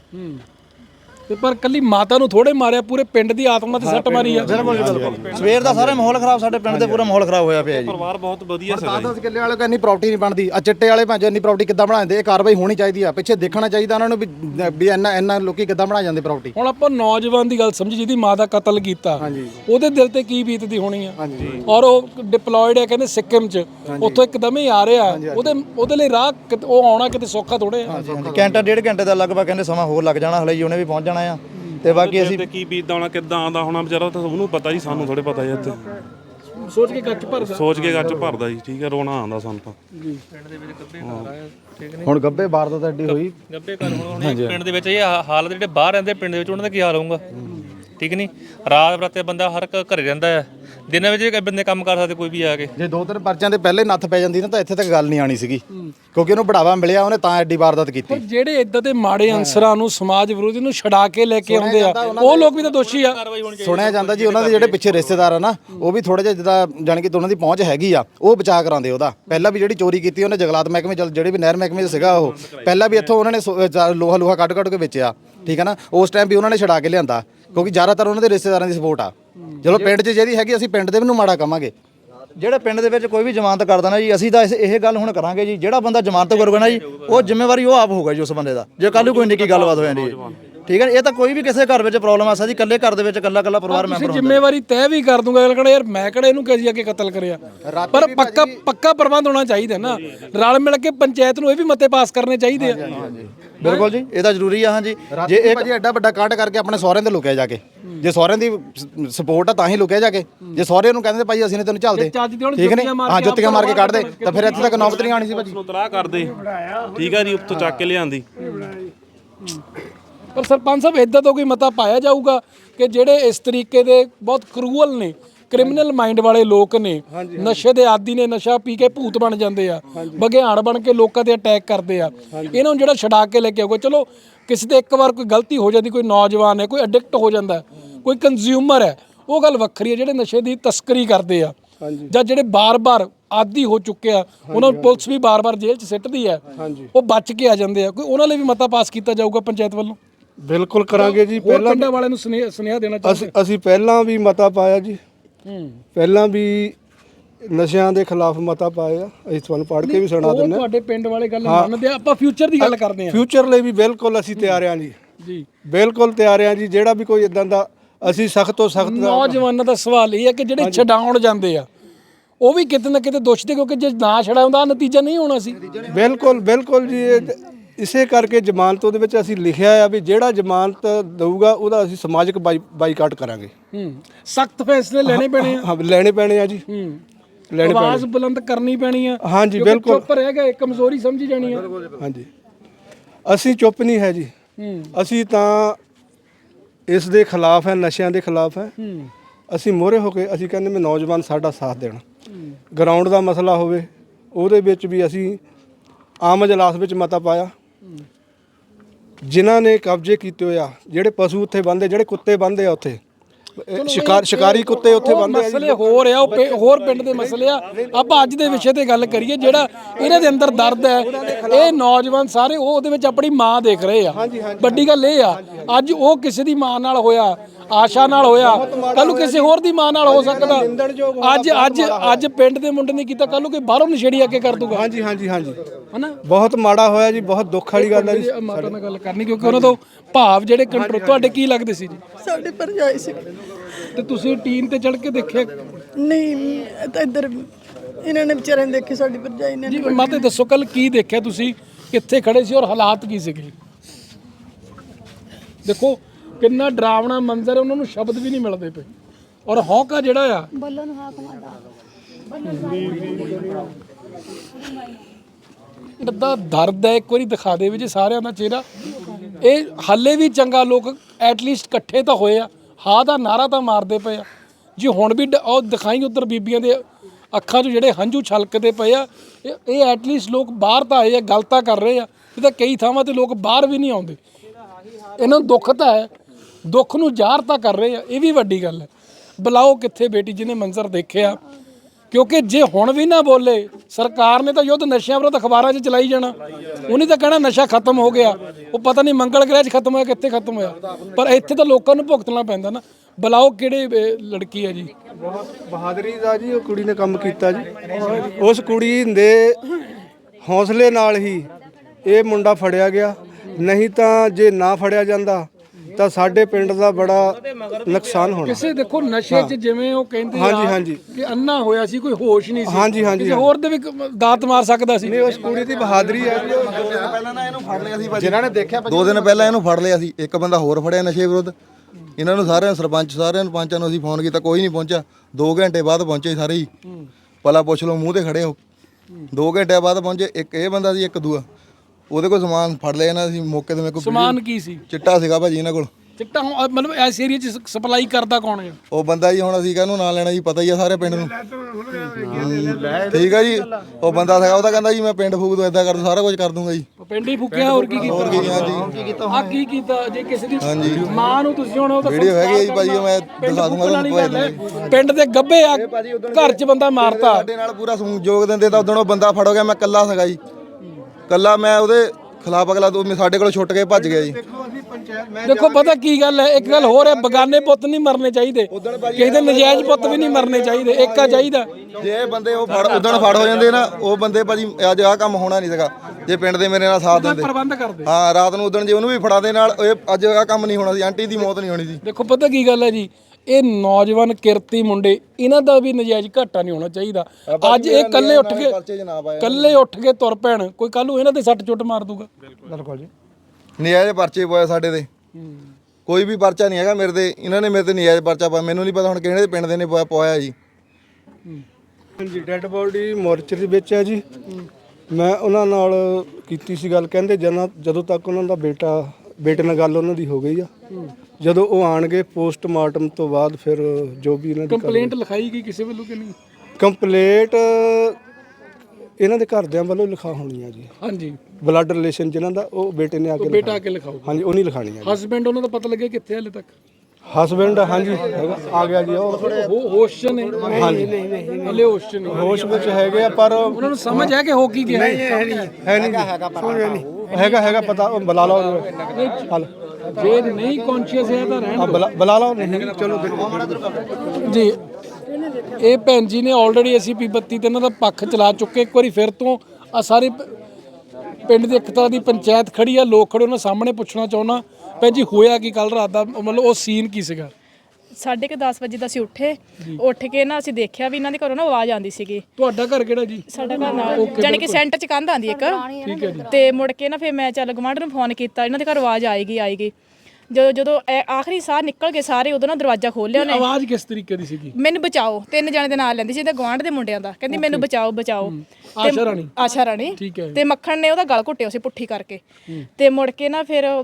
B: ਤੇ ਪਰ ਕੱਲੀ ਮਾਤਾ ਨੂੰ ਥੋੜੇ ਮਾਰਿਆ ਪੂਰੇ ਪਿੰਡ ਦੀ ਆਤਮਾ ਤੇ ਸੱਟ ਮਾਰੀ ਆ।
J: ਸਵੇਰ ਦਾ ਸਾਰਾ ਮਾਹੌਲ ਖਰਾਬ ਸਾਡੇ ਪਿੰਡ ਦੇ ਪੂਰਾ ਮਾਹੌਲ ਖਰਾਬ ਹੋਇਆ ਪਿਆ ਜੀ।
I: ਪਰਿਵਾਰ ਬਹੁਤ ਵਧੀਆ ਸੀਗਾ ਜੀ।
J: 10 ਕਿੱਲੇ ਵਾਲੇ ਕੋ ਇੰਨੀ ਪ੍ਰਾਪਰਟੀ ਨਹੀਂ ਬਣਦੀ। ਆ ਚਿੱਟੇ ਵਾਲੇ ਭਾਂਜੇ ਇੰਨੀ ਪ੍ਰਾਪਰਟੀ ਕਿੱਦਾਂ ਬਣਾਉਂਦੇ ਇਹ ਕਾਰਵਾਈ ਹੋਣੀ ਚਾਹੀਦੀ ਆ। ਪਿੱਛੇ ਦੇਖਣਾ ਚਾਹੀਦਾ ਉਹਨਾਂ ਨੂੰ ਵੀ ਵੀ ਇੰਨਾ ਇੰਨਾ ਲੋਕੀ ਕਿੱਦਾਂ ਬਣਾ ਜਾਂਦੇ ਪ੍ਰਾਪਰਟੀ
B: ਹੁਣ ਆਪਾਂ ਨੌਜਵਾਨ ਦੀ ਗੱਲ ਸਮਝੀ ਜਿਹਦੀ ਮਾਂ ਦਾ ਕਤਲ ਕੀਤਾ ਉਹਦੇ ਦਿਲ ਤੇ ਕੀ ਬੀਤਦੀ ਹੋਣੀ ਆ? ਔਰ ਉਹ ਡਿਪਲੋਇਡ ਹੈ ਕਹਿੰਦੇ ਸਿੱਕਮ ਚ। ਉੱਥੋਂ ਇੱਕਦਮ ਹੀ ਆ ਰਿਹਾ। ਉਹਦੇ ਉਹਦੇ ਲਈ ਰਾਹ ਕਿਤੇ- ਉਹ ਆਉਣਾ ਕਿਤੇ ਸੌਖਾ ਥੋੜੇ ਆ
J: ਘੰਟਾ ਡੇਢ ਘੰਟੇ ਦਾ ਲਗਭਗ ਕਹਿੰਦੇ ਸਮਾਂ ਹੋਰ ਲੱਗ ਜਾਣਾ। ਹਲੇ ਜੀ ਉਹਨੇ ਵੀ ਪਹੁੰਚ ਜਾਣਾ ਆ ਤੇ ਬਾਕੀ ਅਸੀਂ
I: ਤੇ ਕੀ ਬੀਤਦਾ ਹੋਣਾ ਕਿੱਦਾਂ ਆਉਂਦਾ ਹੋਣਾ ਵਿਚਾਰਾ ਤਾਂ ਉਹਨੂੰ ਪਤਾ ਜੀ ਸਾਨੂੰ ਥੋੜੇ ਪਤਾ ਜੀ ਇੱਥੇ।
B: ਸੋਚ ਕੇ ਗੱਚ ਭਰਦਾ।
I: ਸੋਚ ਕੇ ਗੱਜ ਭਰਦਾ ਜੀ ਠੀਕ ਹੈ ਰੋਣਾ ਆਉਂਦਾ ਸਾਨੂੰ ਤਾਂ।
J: ਹੁਣ ਗੱਬੇ ਵਾਰਦਾਤ ਐਡੀ ਹੋਈ।
K: ਗੱਬੇ ਘਰ ਹੁਣ ਹੁਣ ਪਿੰਡ ਦੇ ਵਿੱਚ ਇਹ ਹਾ- ਹਾਲਤ ਜਿਹੜੇ ਬਾਹਰ ਰਹਿੰਦੇ ਪਿੰਡ ਦੇ ਵਿੱਚ ਉਹਨਾਂ ਦਾ ਕੀ ਹਾਲ ਹੋਊਗਾ? ਠੀਕ ਨਹੀਂ? ਰਾਤ ਬਰਾਤੇ ਬੰਦਾ ਹਰ ਇੱਕ ਘਰੇ ਰਹਿੰਦਾ ਹੈ। ਦਿਨਾਂ ਵਿੱਚ ਇਹ ਬੰਦੇ ਕੰਮ ਕਰ ਸਕਦੇ ਕੋਈ ਵੀ ਆ ਕੇ।
J: ਜੇ ਦੋ ਤਿੰਨ ਪਰਚਿਆਂ ਦੇ ਪਹਿਲੇ ਨੱਥ ਪੈ ਜਾਂਦੀ ਨਾ ਤਾਂ ਇੱਥੇ ਤੱਕ ਗੱਲ ਨਹੀਂ ਆਣੀ ਸੀਗੀ। ਕਿਉਂਕਿ ਉਹਨੂੰ ਬੜਾਵਾ ਮਿਲਿਆ ਉਹਨੇ ਤਾਂ ਐਡੀ ਵਾਰਦਾਤ ਕੀਤੀ।
B: ਪਰ ਜਿਹੜੇ ਇਦਾਂ ਦੇ ਮਾੜੇ ਅਨਸਰਾਂ ਨੂੰ ਸਮਾਜ ਵਿਰੋਧੀ ਨੂੰ ਛਡਾ ਕੇ ਲੈ ਕੇ ਆਉਂਦੇ ਆ ਉਹ ਲੋਕ ਵੀ ਤਾਂ ਦੋਸ਼ੀ ਆ।
J: ਸੁਣਿਆ ਜਾਂਦਾ ਜੀ ਉਹਨਾਂ ਦੇ ਜਿਹੜੇ ਪਿੱਛੇ ਰਿਸ਼ਤੇਦਾਰ ਆ ਨਾ ਉਹ ਵੀ ਥੋੜੇ ਜਿਹਾ ਜਿੱਦਾਂ ਜਾਣੀ ਕਿ ਉਹਨਾਂ ਦੀ ਪਹੁੰਚ ਹੈਗੀ ਆ ਉਹ ਬਚਾ ਕਰਾਉਂਦੇ ਉਹਦਾ। ਪਹਿਲਾਂ ਵੀ ਜਿਹੜੀ ਚੋਰੀ ਕੀਤੀ ਉਹਨੇ ਜਗਲਾਤ ਮਹਿਕਮੇ ਚਲ ਜਿਹੜੇ ਵੀ ਨਹਿਰ ਮਹਿਕਮੇ 'ਚ ਸੀਗਾ ਉਹ ਪਹਿਲਾਂ ਵੀ ਇੱਥੋਂ ਉਹਨਾਂ ਨੇ ਲੋਹਾ ਲੋਹਾ ਕੱਢ ਕੱਢ ਕੇ ਵੇਚਿਆ ਠੀਕ ਹੈ ਨਾ? ਉਸ ਟਾਈਮ ਵੀ ਉਹਨਾਂ ਨੇ ਛਡਾ ਕੇ ਲਿਆਂਦਾ। ਕਿਉਂਕਿ ਜ਼ਿਆਦਾਤਰ ਉਹਨਾਂ ਦੇ ਰਿਸ਼ਤੇਦਾਰਾਂ ਦੀ ਸਪੋਰਟ ਆ। ਚਲੋ ਪਿੰਡ 'ਚ ਜਿਹਦੀ ਹੈਗੀ, ਅਸੀਂ ਪਿੰਡ ਦੇ ਵੀ ਨੂੰ ਮਾੜਾ ਕਵਾਂਗੇ। ਜਿਹੜਾ ਪਿੰਡ ਦੇ ਵਿੱਚ ਕੋਈ ਵੀ ਜ਼ਮਾਨਤ ਕਰਦਾ ਨਾ ਜੀ, ਅਸੀਂ ਤਾਂ ਇਸ- ਇਹ ਗੱਲ ਹੁਣ ਕਰਾਂਗੇ ਜੀ, ਜਿਹੜਾ ਬੰਦਾ ਜ਼ਮਾਨਤ ਕਰੂਗਾ ਨਾ ਜੀ, ਉਹ ਜ਼ਿੰਮੇਵਾਰੀ ਉਹ ਆਪ ਹੋਊਗਾ ਜੀ ਉਸ ਬੰਦੇ ਦਾ। ਜੇ ਕੱਲ ਨੂੰ ਕੋਈ ਨਿੱਕੀ ਗੱਲਬਾਤ ਹੋ ਜਾਂਦੀ ਹੈ। ਠੀਕ ਹੈ ਨਾ? ਇਹ ਤਾਂ ਕੋਈ ਵੀ ਕਿਸੇ ਘਰ ਵਿੱਚ ਪ੍ਰੋਬਲਮ ਆ ਸਕਦੀ ਇਕੱਲੇ ਘਰ ਦੇ ਵਿੱਚ ਇਕੱਲਾ ਇਕੱਲਾ ਪਰਿਵਾਰ
B: ਤੁਸੀਂ
J: ਮੈਂਬਰ ਹੁੰਦਾ
B: ਜ਼ਿੰਮੇਵਾਰੀ ਤੈਅ ਵੀ ਕਰ ਦੂੰਗਾ ਅਗਲਾ ਕਹਿੰਦਾ ਯਾਰ ਮੈਂ ਕਿਹੜਾ ਇਹਨੂੰ ਕਹੀ ਅੱਗੇ ਕਤਲ ਕਰਿਆ? ਪਰ ਪੱਕਾ ਪੱਕਾ ਪ੍ਰਬੰਧ ਹੋਣਾ ਚਾਹੀਦਾ ਨਾ। ਰਲ ਮਿਲ ਕੇ ਪੰਚਾਇਤ ਨੂੰ ਇਹ ਵੀ ਮਤੇ ਪਾਸ ਕਰਨੇ ਚਾਹੀਦੇ ਆ।
J: ਬਿਲਕੁਲ ਜੀ ਇਹ ਤਾਂ ਜ਼ਰੂਰੀ ਆ ਹਾਂਜੀ। ਜੇ ਇਹ ਭਾਜੀ ਐਡਾ ਵੱਡਾ ਕਾਂਡ ਕਰਕੇ ਆਪਣੇ ਸਹੁਰਿਆਂ ਦੇ ਲੁਕਿਆ ਜਾ ਕੇ। ਜੇ ਸਹੁਰਿਆਂ ਦੀ ਸਪੋਰਟ ਆ ਤਾਂ ਹੀ ਲੁਕਿਆ ਜਾ ਕੇ। ਜੇ ਸਹੁਰੇ ਨੂੰ ਕਹਿੰਦੇ ਭਾਈ ਅਸੀਂ ਨੇ ਤੈਨੂੰ ਚੱਲਦੇ
B: ਚੱਜ ਦੀ ਹੁਣ
J: ਠੀਕ ਨੇ
B: ਜੁੱਤੀਆਂ ਮਾਰ
J: ਹਾਂ
B: ਕੇ
J: ਜੁੱਤੀਆਂ ਮਾਰ ਕੇ ਕੱਢ ਦੇ ਤਾਂ ਫਿਰ ਇੱਥੇ ਤੱਕ ਨੌਬਤ ਨਹੀਂ ਆਣੀ ਸੀ ਭਾਜੀ।
I: ਨੂੰ ਤਲਾਹ ਕਰਦੇ। ਠੀਕ ਹੈ ਜੀ ਉੱਤੋਂ ਚੱਕ ਕੇ ਲਿਆਂਦੀ।
B: ਪਰ ਸਰਪੰਚ ਸਾਹਿਬ ਇਦਾਂ ਤੋਂ ਕੋਈ ਮਤਾ ਪਾਇਆ ਜਾਊਗਾ ਕਿ ਜਿਹੜੇ ਇਸ ਤਰੀਕੇ ਦੇ ਬਹੁਤ ਕਰੂਅਲ ਨੇ ਕ੍ਰਿਮੀਨਲ ਮਾਈਂਡ ਵਾਲੇ ਲੋਕ ਨੇ ਨਸ਼ੇ ਦੇ ਆਦੀ ਨੇ ਨਸ਼ਾ ਪੀ ਕੇ ਭੂਤ ਬਣ ਜਾਂਦੇ ਆ ਬਗਿਆੜ ਬਣ ਕੇ ਲੋਕਾਂ ਤੇ ਅਟੈਕ ਕਰਦੇ ਆ। ਇਹਨਾਂ ਨੂੰ ਜਿਹੜਾ ਛਡਾ ਕੇ ਲੈ ਕੇ ਆਊਗਾ ਚਲੋ ਕਿਸੇ ਤੇ ਇੱਕ ਵਾਰ ਕੋਈ ਗਲਤੀ ਹੋ ਜਾਂਦੀ ਕੋਈ ਨੌਜਵਾਨ ਹੈ ਕੋਈ ਐਡਿਕਟ ਹੋ ਜਾਂਦਾ ਕੋਈ ਕੰਜ਼ਿਊਮਰ ਹੈ ਉਹ ਗੱਲ ਵੱਖਰੀ ਹੈ ਜਿਹੜੇ ਨਸ਼ੇ ਦੀ ਤਸਕਰੀ ਕਰਦੇ ਆ। ਜਾਂ ਜਿਹੜੇ ਬਾਰ-ਬਾਰ ਆਦੀ ਹੋ ਚੁੱਕੇ ਆ ਉਹਨਾਂ ਨੂੰ ਪੁਲਿਸ ਵੀ ਬਾਰ-ਬਾਰ ਜੇਲ੍ਹ 'ਚ ਸਿੱਟਦੀ ਹੈ ਉਹ ਬਚ ਕੇ ਆ ਜਾਂਦੇ ਆ। ਕੋਈ ਉਹਨਾਂ ਲਈ ਵੀ ਮਤਾ ਪਾਸ ਕੀਤਾ ਜਾਊਗਾ ਪੰਚਾਇਤ ਵੱਲੋਂ?
A: ਬਿਲਕੁਲ ਕਰਾਂਗੇ ਜੀ
B: ਹੋਰ
A: ਪਹਿਲਾਂ
B: ਪਿੰਡਾਂ ਵਾਲਿਆਂ ਨੂੰ ਸੁਨੇਹਾ ਸੁਨੇਹਾ ਦੇਣਾ ਚਾਹੁੰਦੇ
A: ਅਸੀਂ ਅਸੀਂ ਪਹਿਲਾਂ ਵੀ ਮਤਾ ਪਾਇਆ ਜੀ।
B: ਹੂੰ।
A: ਪਹਿਲਾਂ ਵੀ ਨਸ਼ਿਆਂ ਦੇ ਖਿਲਾਫ ਮਤਾ ਪਾਇਆ। ਅਸੀਂ ਤੁਹਾਨੂੰ ਪੜ੍ਹ ਕੇ ਵੀ ਸੁਣਾ
B: ਉਹ
A: ਦਿੰਦੇ
B: ਤੁਹਾਡੇ ਪਿੰਡ ਵਾਲੇ ਗੱਲ ਮੰਨਦੇ ਆ। ਆਪਾਂ ਫਿਊਚਰ ਦੀ ਗੱਲ ਕਰਦੇ ਆ
A: ਫਿਊਚਰ ਲਈ ਵੀ ਬਿਲਕੁਲ ਅਸੀਂ ਤਿਆਰ ਹਾਂ ਜੀ।
B: ਜੀ।
A: ਬਿਲਕੁਲ ਤਿਆਰ ਹਾਂ ਜੀ। ਜਿਹੜਾ ਵੀ ਕੋਈ ਇਦਾਂ ਦਾ ਅਸੀਂ ਸਖਤ ਤੋਂ ਸਖਤ
B: ਨੌਜਵਾਨਾਂ ਦਾ ਸਵਾਲ ਇਹ ਹੈ ਕਿ ਜਿਹੜੇ ਛਡਾਉਣ ਜਾਂਦੇ ਆ ਉਹ ਵੀ ਕਿਤੇ ਨਾ ਕਿਤੇ ਦੋਸ਼ੀ ਕਿਉਂਕਿ ਜੇ ਨਾ ਛਡਾਉਂਦਾ ਨਤੀਜਾ ਨਹੀਂ ਹੋਣਾ ਸੀ।
A: ਬਿਲਕੁਲ ਬਿਲਕੁਲ ਜੀ। ਇਹ ਇਸੇ ਕਰਕੇ ਜ਼ਮਾਨਤ ਉਹਦੇ ਵਿੱਚ ਅਸੀਂ ਲਿਖਿਆ ਆ ਵੀ ਜਿਹੜਾ ਜ਼ਮਾਨਤ ਦਊਗਾ ਉਹਦਾ ਅਸੀਂ ਸਮਾਜਿਕ ਬਾਈ- ਬਾਈਕਾਟ ਕਰਾਂਗੇ।
B: ਹੂੰ। ਸਖਤ ਫੈਸਲੇ ਲੈਣੇ ਪੈਣੇ ਆ।
A: ਹਾਂ ਲੈਣੇ ਪੈਣੇ ਆ ਜੀ।
B: ਹੂੰ।
A: ਲੈਣੇ ਪੈਣੇ
B: ਆਵਾਜ਼ ਬੁਲੰਦ ਕਰਨੀ ਪੈਣੀ ਆ।
A: ਹਾਂਜੀ,
B: ਕਿਉਂਕਿ
A: ਬਿਲਕੁਲ।
B: ਚੁੱਪ ਰਹਿ ਗਏ ਕਮਜ਼ੋਰੀ ਸਮਝੀ ਜਾਣੀ ਆ।
A: ਹਾਂਜੀ। ਅਸੀਂ ਚੁੱਪ ਨਹੀਂ ਹੈ ਜੀ।
B: ਹੂੰ।
A: ਅਸੀਂ ਤਾਂ ਇਸ ਦੇ ਖਿਲਾਫ ਹੈ ਨਸ਼ਿਆਂ ਦੇ ਖਿਲਾਫ ਹੈ।
B: ਹੂੰ।
A: ਅਸੀਂ ਮੋਹਰੇ ਹੋ ਕੇ ਅਸੀਂ ਕਹਿੰਦੇ ਮੈਂ ਨੌਜਵਾਨ ਸਾਡਾ ਸਾਥ ਦੇਣ। ਗਰਾਊਂਡ ਦਾ ਮਸਲਾ ਹੋਵੇ ਉਹਦੇ ਵਿੱਚ ਵੀ ਅਸੀਂ ਆਮ ਇਜਲਾਸ ਵਿੱਚ ਮਤਾ ਪਾਇਆ। ਜਿਨ੍ਹਾਂ ਨੇ ਕਬਜ਼ੇ ਕੀਤੇ ਹੋਇਆ ਜਿਹੜੇ ਪਸ਼ੂ ਉੱਥੇ ਬੰਦੇ ਜਿਹੜੇ ਕੁੱਤੇ ਬੰਦੇ ਆ ਉੱਥੇ। ਸ਼ਿਕਾਰ ਸ਼ਿਕਾਰੀ ਕੁੱਤੇ ਉੱਥੇ ਬੰਦੇ ਆ
B: ਮਸਲੇ ਹੋਰ ਆ ਉਹ ਪਿੰ- ਹੋਰ ਪਿੰਡ ਦੇ ਮਸਲੇ ਆ। ਆਪਾਂ ਅੱਜ ਦੇ ਵਿਸ਼ੇ ਤੇ ਗੱਲ ਕਰੀਏ ਜਿਹੜਾ ਇਹਨਾਂ ਦੇ ਅੰਦਰ ਦਰਦ ਹੈ ਇਹ ਨੌਜਵਾਨ ਸਾਰੇ ਉਹ ਉਹਦੇ ਵਿੱਚ ਆਪਣੀ ਮਾਂ ਦੇਖ ਰਹੇ ਆ। ਵੱਡੀ ਗੱਲ ਇਹ ਆ ਅੱਜ ਉਹ ਕਿਸੇ ਦੀ ਮਾਂ ਨਾਲ ਹੋਇਆ ਆਸ਼ਾ ਨਾਲ ਹੋਇਆ। ਕੱਲ ਨੂੰ ਕਿਸੇ ਹੋਰ ਦੀ ਮਾਂ ਨਾਲ ਹੋ ਸਕਦਾ। ਅੱਜ ਅੱਜ ਅੱਜ ਪਿੰਡ ਦੇ ਮੁੰਡੇ ਨੇ ਕੀਤਾ ਕੱਲ ਨੂੰ ਕੋਈ ਬਾਹਰੋਂ ਨਸ਼ੇੜੀ ਆ ਕੇ ਕਰ ਦੂਗਾ।
A: ਹਾਂਜੀ ਹਾਂਜੀ ਹਾਂਜੀ।
B: ਹਨਾ?
A: ਬਹੁਤ ਮਾੜਾ ਹੋਇਆ ਜੀ ਬਹੁਤ ਦੁੱਖ ਵਾਲੀ ਗੱਲ ਹੈ ਜੀ।
B: ਮਾਤਾ ਨਾਲ ਗੱਲ ਕਰਨੀ ਕਿਉਂਕਿ ਉਹਨਾਂ ਤੋਂ ਭਾਵ ਜਿਹੜੇ ਕੰਟਰੋਲ ਤੁਹਾਡੇ ਕੀ ਲੱਗਦੇ ਸੀ ਜੀ?
E: ਸਾਡੇ ਭਰਜਾਈ ਸੀ।
B: ਤੇ ਤੁਸੀਂ ਟੀਨ ਤੇ ਚੜ ਕੇ ਦੇਖਿਆ?
E: ਨਹੀਂ ਤਾਂ ਇੱਧਰ ਇਹਨਾਂ ਨੇ ਵਿਚਾਰਿਆਂ ਨੇ ਦੇਖੀ ਸਾਡੀ ਭਰਜਾਈ ਨੇ
B: ਜੀ ਮਾਤੇ ਦੱਸੋ ਕੱਲ ਕੀ ਦੇਖਿਆ ਤੁਸੀਂ? ਕਿੱਥੇ ਖੜੇ ਸੀ ਔਰ ਹਾਲਾਤ ਕੀ ਸੀਗੇ? ਦੇਖੋ ਕਿੰਨਾ ਡਰਾਵਣਾ ਮੰਜ਼ਰ ਉਹਨਾਂ ਨੂੰ ਸ਼ਬਦ ਵੀ ਨਹੀਂ ਮਿਲਦੇ ਪਏ। ਔਰ ਹੌਕਾ ਜਿਹੜਾ ਆ
D: ਬੱਲੋ ਨੂੰ ਹਾਕ ਮਾਰਦਾ।
B: ਦਾ ਦਰਦ ਹੈ ਇੱਕ ਵਾਰੀ ਦਿਖਾ ਦੇ ਵੀ ਜੇ ਸਾਰਿਆਂ ਦਾ ਚਿਹਰਾ। ਇਹ ਹੱਲੇ ਵੀ ਚੰਗਾ ਲੋਕ ਐਟਲੀਸਟ ਇਕੱਠੇ ਤਾਂ ਹੋਏ ਆ। ਹਾਂ ਦਾ ਨਾਰਾ ਤਾਂ ਮਾਰਦੇ ਪਏ ਆ। ਜੀ ਹੁਣ ਵੀ ਉਹ ਦਿਖਾਈ ਉਧਰ ਬੀਬੀਆਂ ਦੇ ਅੱਖਾਂ 'ਚੋਂ ਜਿਹੜੇ ਹੰਝੂ ਛਲਕਦੇ ਪਏ ਆ। ਇਹ- ਇਹ ਐਟਲੀਸਟ ਲੋਕ ਬਾਹਰ ਤਾਂ ਆਏ ਆ ਗੱਲ ਤਾਂ ਕਰ ਰਹੇ ਆ। ਇਹ ਤਾਂ ਕਈ ਥਾਵਾਂ ਤੇ ਲੋਕ ਬਾਹਰ ਵੀ ਨਹੀਂ ਆਉਂਦੇ। ਇਹਨਾਂ ਨੂੰ ਦੁੱਖ ਤਾਂ ਹੈ ਦੁੱਖ ਨੂੰ ਜ਼ਾਹਰ ਤਾਂ ਕਰ ਰਹੇ ਆ ਇਹ ਵੀ ਵੱਡੀ ਗੱਲ ਹੈ। ਬੁਲਾਓ ਕਿੱਥੇ ਬੇਟੀ ਜਿਹਨੇ ਮੰਜ਼ਰ ਦੇਖਿਆ। ਕਿਉਂਕਿ ਜੇ ਹੁਣ ਵੀ ਨਾ ਬੋਲੇ ਸਰਕਾਰ ਨੇ ਤਾਂ ਯੁੱਧ ਨਸ਼ਿਆਂ ਵਿਰੁੱਧ ਅਖਬਾਰਾਂ 'ਚ ਚਲਾਈ ਜਾਣਾ। ਉਹਨੇ ਤਾਂ ਕਹਿਣਾ ਨਸ਼ਾ ਖਤਮ ਹੋ ਗਿਆ। ਉਹ ਪਤਾ ਨਹੀਂ ਮੰਗਲ ਗ੍ਰਹਿ 'ਚ ਖਤਮ ਹੋਇਆ ਕਿੱਥੇ ਖਤਮ ਹੋਇਆ। ਪਰ ਇੱਥੇ ਤਾਂ ਲੋਕਾਂ ਨੂੰ ਭੁਗਤਣਾ ਪੈਂਦਾ ਨਾ। ਬੁਲਾਓ ਕਿਹੜੇ ਅਹ, ਲੜਕੀ ਹੈ ਜੀ?
A: ਬਹਾਦਰੀ ਦਾ ਜੀ ਉਹ ਕੁੜੀ ਨੇ ਕੰਮ ਕੀਤਾ ਜੀ। ਉਸ ਕੁੜੀ ਦੇ ਹੌਸਲੇ ਨਾਲ ਹੀ ਇਹ ਮੁੰਡਾ ਫੜਿਆ ਗਿਆ। ਨਹੀਂ ਤਾਂ ਜੇ ਨਾ ਫੜਿਆ ਜਾਂਦਾ ਤਾਂ ਸਾਡੇ ਪਿੰਡ ਦਾ ਬੜਾ ਨੁਕਸਾਨ ਹੋਣਾ।
B: ਕਿਸੇ ਦੇਖੋ ਨਸ਼ੇ 'ਚ ਜਿਵੇਂ ਉਹ ਕਹਿੰਦੇ ਆ
A: ਹਾਂਜੀ, ਹਾਂਜੀ।
B: ਕਿ ਅੰਨਾ ਹੋਇਆ ਸੀ ਕੋਈ ਹੋਸ਼ ਨਹੀਂ ਸੀ।
A: ਹਾਂਜੀ, ਹਾਂਜੀ,
B: ਕਿਸੇ ਹੋਰ ਦੇ ਵੀ ਕ- ਦਾਤ ਮਾਰ ਸਕਦਾ ਸੀ।
A: ਨਹੀਂ ਉਸ ਕੁੜੀ ਦੀ ਬਹਾਦਰੀ ਹੈ ਜੀ ਉਹ
L: ਪਹਿਲਾਂ ਨਾ ਇਹਨੂੰ ਫੜ ਲਿਆ ਸੀ ਭਾਜੀ। ਜਿਨ੍ਹਾਂ ਨੇ ਦੇਖਿਆ ਦੋ ਦਿਨ ਪਹਿਲਾਂ ਇਹਨੂੰ ਫੜ ਲਿਆ ਸੀ। ਇੱਕ ਬੰਦਾ ਹੋਰ ਫੜਿਆ ਨਸ਼ੇ ਵਿਰੁੱਧ। ਇਹਨਾਂ ਨੂੰ ਸਾਰਿਆਂ ਨੂੰ ਸਰਪੰਚ ਸਾਰਿਆਂ ਨੂੰ ਪੰਚਾਂ ਨੂੰ ਅਸੀਂ ਫੋਨ ਕੀਤਾ ਕੋਈ ਨਹੀਂ ਪਹੁੰਚਿਆ। 2 ਘੰਟੇ ਬਾਅਦ ਪਹੁੰਚੇ ਸਾਰੇ ਹੀ। ਭਲਾ ਪੁੱਛ ਲਓ ਮੂੰਹ ਤੇ ਖੜੇ ਹੋ। 2 ਘੰਟੇ ਬਾਅਦ ਪਹੁੰਚੇ। ਇੱਕ ਇਹ ਬੰਦਾ ਸੀ ਇੱਕ ਦੂਆ। ਉਹਦੇ ਕੋਲ ਸਮਾਨ ਫੜ ਲਿਆ ਇਹਨਾਂ ਅਸੀਂ ਮੌਕੇ ਤੇ ਮੇਰੇ ਕੋਲ
B: ਸਮਾਨ ਕੀ ਸੀ?
L: ਚਿੱਟਾ ਸੀਗਾ ਭਾਜੀ ਇਹਨਾਂ ਕੋਲ।
B: ਚਿੱਟਾ ਹੁਣ, ਅਹ, ਮਤਲਬ ਇਸ ਏਰੀਆ 'ਚ ਸਪਲਾਈ ਕਰਦਾ ਕੌਣ ਹੈ?
L: ਉਹ ਬੰਦਾ ਜੀ ਹੁਣ ਅਸੀਂ ਕਾਹਨੂੰ ਨਾਂ ਲੈਣਾ ਜੀ ਪਤਾ ਹੀ ਆ ਸਾਰੇ ਪਿੰਡ ਨੂੰ। ਠੀਕ ਆ ਜੀ ਉਹ ਬੰਦਾ ਸੀਗਾ ਉਹ ਤਾਂ ਕਹਿੰਦਾ ਜੀ ਮੈਂ ਪਿੰਡ ਫੂਕ ਦੂੰ ਇਦਾਂ ਕਰ ਦੂੰ ਸਾਰਾ ਕੁਝ ਕਰ ਦੂੰਗਾ ਜੀ।
B: ਪਿੰਡ ਹੀ ਫੁੱਕਿਆ ਹੋਰ ਕੀ ਕੀਤਾ?
L: ਹੋਰ ਕੀ ਹਾਂਜੀ
B: ਆ ਕੀ ਕੀਤਾ ਜੇ ਕਿਸੇ ਦੀ। ਮਾਂ ਨੂੰ ਤੁਸੀਂ ਹੁਣ ਉਹ ਤਾਂ
L: ਵੀਡੀਓ ਹੈਗੀ ਜੀ ਭਾਜੀ, ਉਹ ਮੈਂ ਦਿਖਾ ਦੂੰਗਾ ਤੁਹਾਨੂੰ।
B: ਪਿੰਡ ਦੇ ਗੱਬੇ ਆ ਘਰ 'ਚ ਬੰਦਾ ਮਾਰਤਾ।
L: ਸਾਡੇ ਨਾਲ ਪੂਰਾ ਸਹਿਯੋਗ ਦਿੰਦੇ ਤਾਂ ਉਦੋਂ ਉਹ ਬੰਦਾ ਫੜ ਹੋ ਗਿਆ ਮੈਂ ਕੱਲਾ ਸੀਗਾ ਜੀ। ਕੱਲਾ ਮੈਂ ਉਹਦੇ ਖਿਲਾਫ ਅਗਲਾ ਦੋ ਸਾਡੇ ਕੋਲ ਛੁੱਟ ਕੇ ਭੱਜ ਗਿਆ ਜੀ।
B: ਦੇਖੋ ਪਤਾ ਕੀ ਗੱਲ ਹੈ ਇੱਕ ਗੱਲ ਹੋਰ ਹੈ ਬਗਾਨੇ ਪੁੱਤ ਨਹੀਂ ਮਰਨੇ ਚਾਹੀਦੇ। ਕਿਸੇ ਦੇ ਨਜਾਇਜ਼ ਪੁੱਤ ਵੀ ਨਹੀਂ ਮਰਨੇ ਚਾਹੀਦੇ ਏਕਾ ਚਾਹੀਦਾ।
L: ਜੇ ਇਹ ਬੰਦੇ ਉਹ ਫੜ ਉਦੋਂ ਫੜ ਹੋ ਜਾਂਦੇ ਨਾ ਉਹ ਬੰਦੇ ਭਾਜੀ ਅੱਜ ਆਹ ਕੰਮ ਹੋਣਾ ਨਹੀਂ ਸੀਗਾ। ਜੇ ਪਿੰਡ ਦੇ ਮੇਰੇ ਨਾਲ ਸਾਥ ਦਿੰਦੇ।
B: ਪ੍ਰਬੰਧ ਕਰਦੇ।
L: ਹਾਂ ਰਾਤ ਨੂੰ ਉਦੋਂ ਜੇ ਉਹਨੂੰ ਵੀ ਫੜਾ ਦੇ ਨਾਲ ਇਹ ਅੱਜ ਆਹ ਕੰਮ ਨਹੀਂ ਹੋਣਾ ਸੀ ਆਂਟੀ ਦੀ ਮੌਤ ਨਹੀਂ ਹੋਣੀ ਸੀ।
B: ਦੇਖੋ ਪਤਾ ਕੀ ਗੱਲ ਹੈ ਜੀ ਇਹ ਨੌਜਵਾਨ ਕਿਰਤੀ ਮੁੰਡੇ ਇਹਨਾਂ ਦਾ ਵੀ ਨਜਾਇਜ਼ ਘਾਟਾ ਨਹੀਂ ਹੋਣਾ ਚਾਹੀਦਾ। ਅੱਜ ਇਹ ਕੱਲੇ ਉੱਠ ਕੇ ਕੱਲੇ ਉੱਠ ਕੇ ਤੁਰ ਪੈਣ ਕੋਈ ਕੱਲ ਨੂੰ ਇਹਨਾਂ ਦੇ ਸੱਟ ਚੁੱਟ ਮਾਰ ਦੂਗਾ।
A: ਬਿਲਕੁਲ ਜੀ।
L: ਨਜਾਇਜ਼ ਪਰਚੇ ਪੋਇਆ ਸਾਡੇ ਤੇ ਕੋਈ ਵੀ ਪਰਚਾ ਨਹੀਂ ਹੈਗਾ ਮੇਰੇ ਤੇ ਇਹਨਾਂ ਨੇ ਮੇਰੇ ਤੇ ਨਜਾਇਜ਼ ਪਰਚਾ ਪਾਇਆ। ਮੈਨੂੰ ਨਹੀਂ ਪਤਾ ਹੁਣ ਕਿਹੜੇ ਪਿੰਡ ਦੇ ਨੇ ਪੋਇਆ ਪੋਇਆ ਜੀ।
A: ਹਾਂਜੀ ਡੈੱਡ ਬੋਡੀ ਮੋਰਚਰੀ ਵਿੱਚ ਹੈ ਜੀ। ਮੈਂ ਉਹਨਾਂ ਨਾਲ ਕੀਤੀ ਸੀ ਗੱਲ ਕਹਿੰਦੇ ਜਦੋਂ ਤੱਕ ਉਹਨਾਂ ਦਾ ਬੇਟਾ ਬੇਟੇ ਨਾਲ ਗੱਲ ਉਹਨਾਂ ਦੀ ਹੋ ਗਈ ਆ। ਜਦੋਂ ਉਹ ਆਣਗੇ ਪੋਸਟਮਾਰਟਮ ਤੋਂ ਬਾਅਦ ਫਿਰ ਜੋ ਵੀ ਇਹਨਾਂ ਦੀ
B: ਕੰਪਲੇਂਟ ਲਿਖਾਈ ਗਈ ਕਿਸੇ ਵੱਲੋਂ ਕਿ ਨਹੀਂ?
A: ਕੰਪਲੇਂਟ ਇਹਨਾਂ ਦੇ ਘਰਦਿਆਂ ਵੱਲੋਂ ਲਿਖਾ ਹੋਣੀ ਆ ਜੀ।
B: ਹਾਂਜੀ।
A: ਬਲੱਡ ਰਿਲੇਸ਼ਨ ਜਿਨ੍ਹਾਂ ਦਾ ਉਹ ਬੇਟੇ ਨੇ ਆ ਕੇ
B: ਬੇਟਾ ਆ ਕੇ ਲਿਖਾਓ
A: ਹਾਂਜੀ ਉਹ ਨਹੀਂ ਲਿਖਾਣੀ ਆ
B: ਹਸਬੈਂਡ ਉਹਨਾਂ ਦਾ ਪਤਾ ਲੱਗਿਆ ਕਿੱਥੇ ਹਲੇ ਤੱਕ?
A: ਹਸਬੈਂਡ ਹਾਂਜੀ। ਹੈਗਾ ਆ ਗਿਆ ਜੀ ਉਹ।
B: ਉਹ ਹੋਸ਼ 'ਚ ਨੇ।
A: ਹਾਂਜੀ।
B: ਹਲੇ ਹੋਸ਼ 'ਚ ਨਹੀਂ
A: ਹੋਸ਼ ਵਿੱਚ ਹੈਗੇ ਆ ਪਰ
B: ਉਹਨਾਂ ਨੂੰ ਸਮਝ ਹੈ ਕਿ ਹੋ ਕੀ ਗਿਆ?
A: ਹੈ ਨਹੀਂ। ਹੈਗਾ ਹੈਗਾ ਪਤਾ ਉਹ ਬੁਲਾ ਲਓ। ਹਲ।
B: ਜੇ ਨਹੀਂ ਕੌਨਸ਼ੀਅਸ ਹੈ ਤਾਂ ਰਹਿਣ
A: ਬੁਲਾ ਲਓ ਚਲੋ
B: ਜੀ। ਇਹ ਭੈਣ ਜੀ ਨੇ ਆਲਰੇਡੀ ਅਸੀਂ ਪੀ 32 ਤੇ ਇਹਨਾਂ ਦਾ ਪੱਖ ਚਲਾ ਚੁੱਕੇ। ਇੱਕ ਵਾਰੀ ਫਿਰ ਤੋਂ ਆ ਸਾਰੇ ਪਿੰਡ ਦੇ ਇੱਕ ਤਰ੍ਹਾਂ ਦੀ ਪੰਚਾਇਤ ਖੜੀ ਆ। ਲੋਕ ਖੜੇ ਉਹਨਾਂ ਸਾਹਮਣੇ ਪੁੱਛਣਾ ਚਾਹੁੰਦਾ। ਭੈਣ ਜੀ ਹੋਇਆ ਕੀ ਕੱਲ ਰਾਤ ਦਾ? ਮਤਲਬ ਉਹ ਸੀਨ ਕੀ ਸੀਗਾ?
C: ਸਾਢੇ ਕੁ 10 ਵਜੇ ਦਾ ਅਸੀਂ ਉੱਠੇ ਉੱਠ ਕੇ ਨਾ ਅਸੀਂ ਦੇਖਿਆ ਵੀ ਇਹਨਾਂ ਦੇ ਘਰੋਂ ਨਾ ਆਵਾਜ਼ ਆਉਂਦੀ ਸੀਗੀ।
B: ਤੁਹਾਡਾ ਘਰ ਕਿਹੜਾ ਜੀ?
C: ਸਾਡਾ ਘਰ ਨਾਲ ਜਾਣੀ ਕਿ ਸੈਂਟਰ ਚ ਕੰਧ ਆਂਦੀ ਇੱਕ।
B: ਠੀਕ ਹੈ ਜੀ।
C: ਤੇ ਮੁੜ ਕੇ ਨਾ ਫਿਰ ਮੈਂ ਚੱਲ ਗਵਾਂਢ ਨੂੰ ਫੋਨ ਕੀਤਾ ਇਹਨਾਂ ਦੇ ਘਰ ਆਵਾਜ਼ ਆਏਗੀ ਆਏਗੀ। ਜਦੋਂ ਜਦੋਂ ਇਹ ਆਖਰੀ ਸਾਹ ਨਿਕਲ ਗਏ ਸਾਰੇ ਉਦੋਂ ਨਾ ਦਰਵਾਜ਼ਾ ਖੋਲ੍ਹਿਆ ਉਹਨੇ।
B: ਆਵਾਜ਼ ਕਿਸ ਤਰੀਕੇ ਦੀ ਸੀਗੀ?
C: ਮੈਨੂੰ ਬਚਾਓ ਤਿੰਨ ਜਣੇ ਦੇ ਨਾਲ ਲੈਂਦੀ ਸੀ ਤੇ ਗਵਾਂਢ ਦੇ ਮੁੰਡਿਆਂ ਦਾ। ਕਹਿੰਦੀ ਮੈਨੂੰ ਬਚਾਓ ਬਚਾਓ। ਤੇ-
B: ਆਸ਼ਾ ਰਾਣੀ।
C: ਆਸ਼ਾ ਰਾਣੀ।
B: ਠੀਕ ਹੈ।
C: ਤੇ ਮੱਖਣ ਨੇ ਉਹਦਾ ਗਲ ਘੁੱਟਿਆ ਸੀ ਪੁੱਠੀ ਕਰਕੇ। ਤੇ ਮੁੜ ਕੇ ਨਾ ਫਿਰ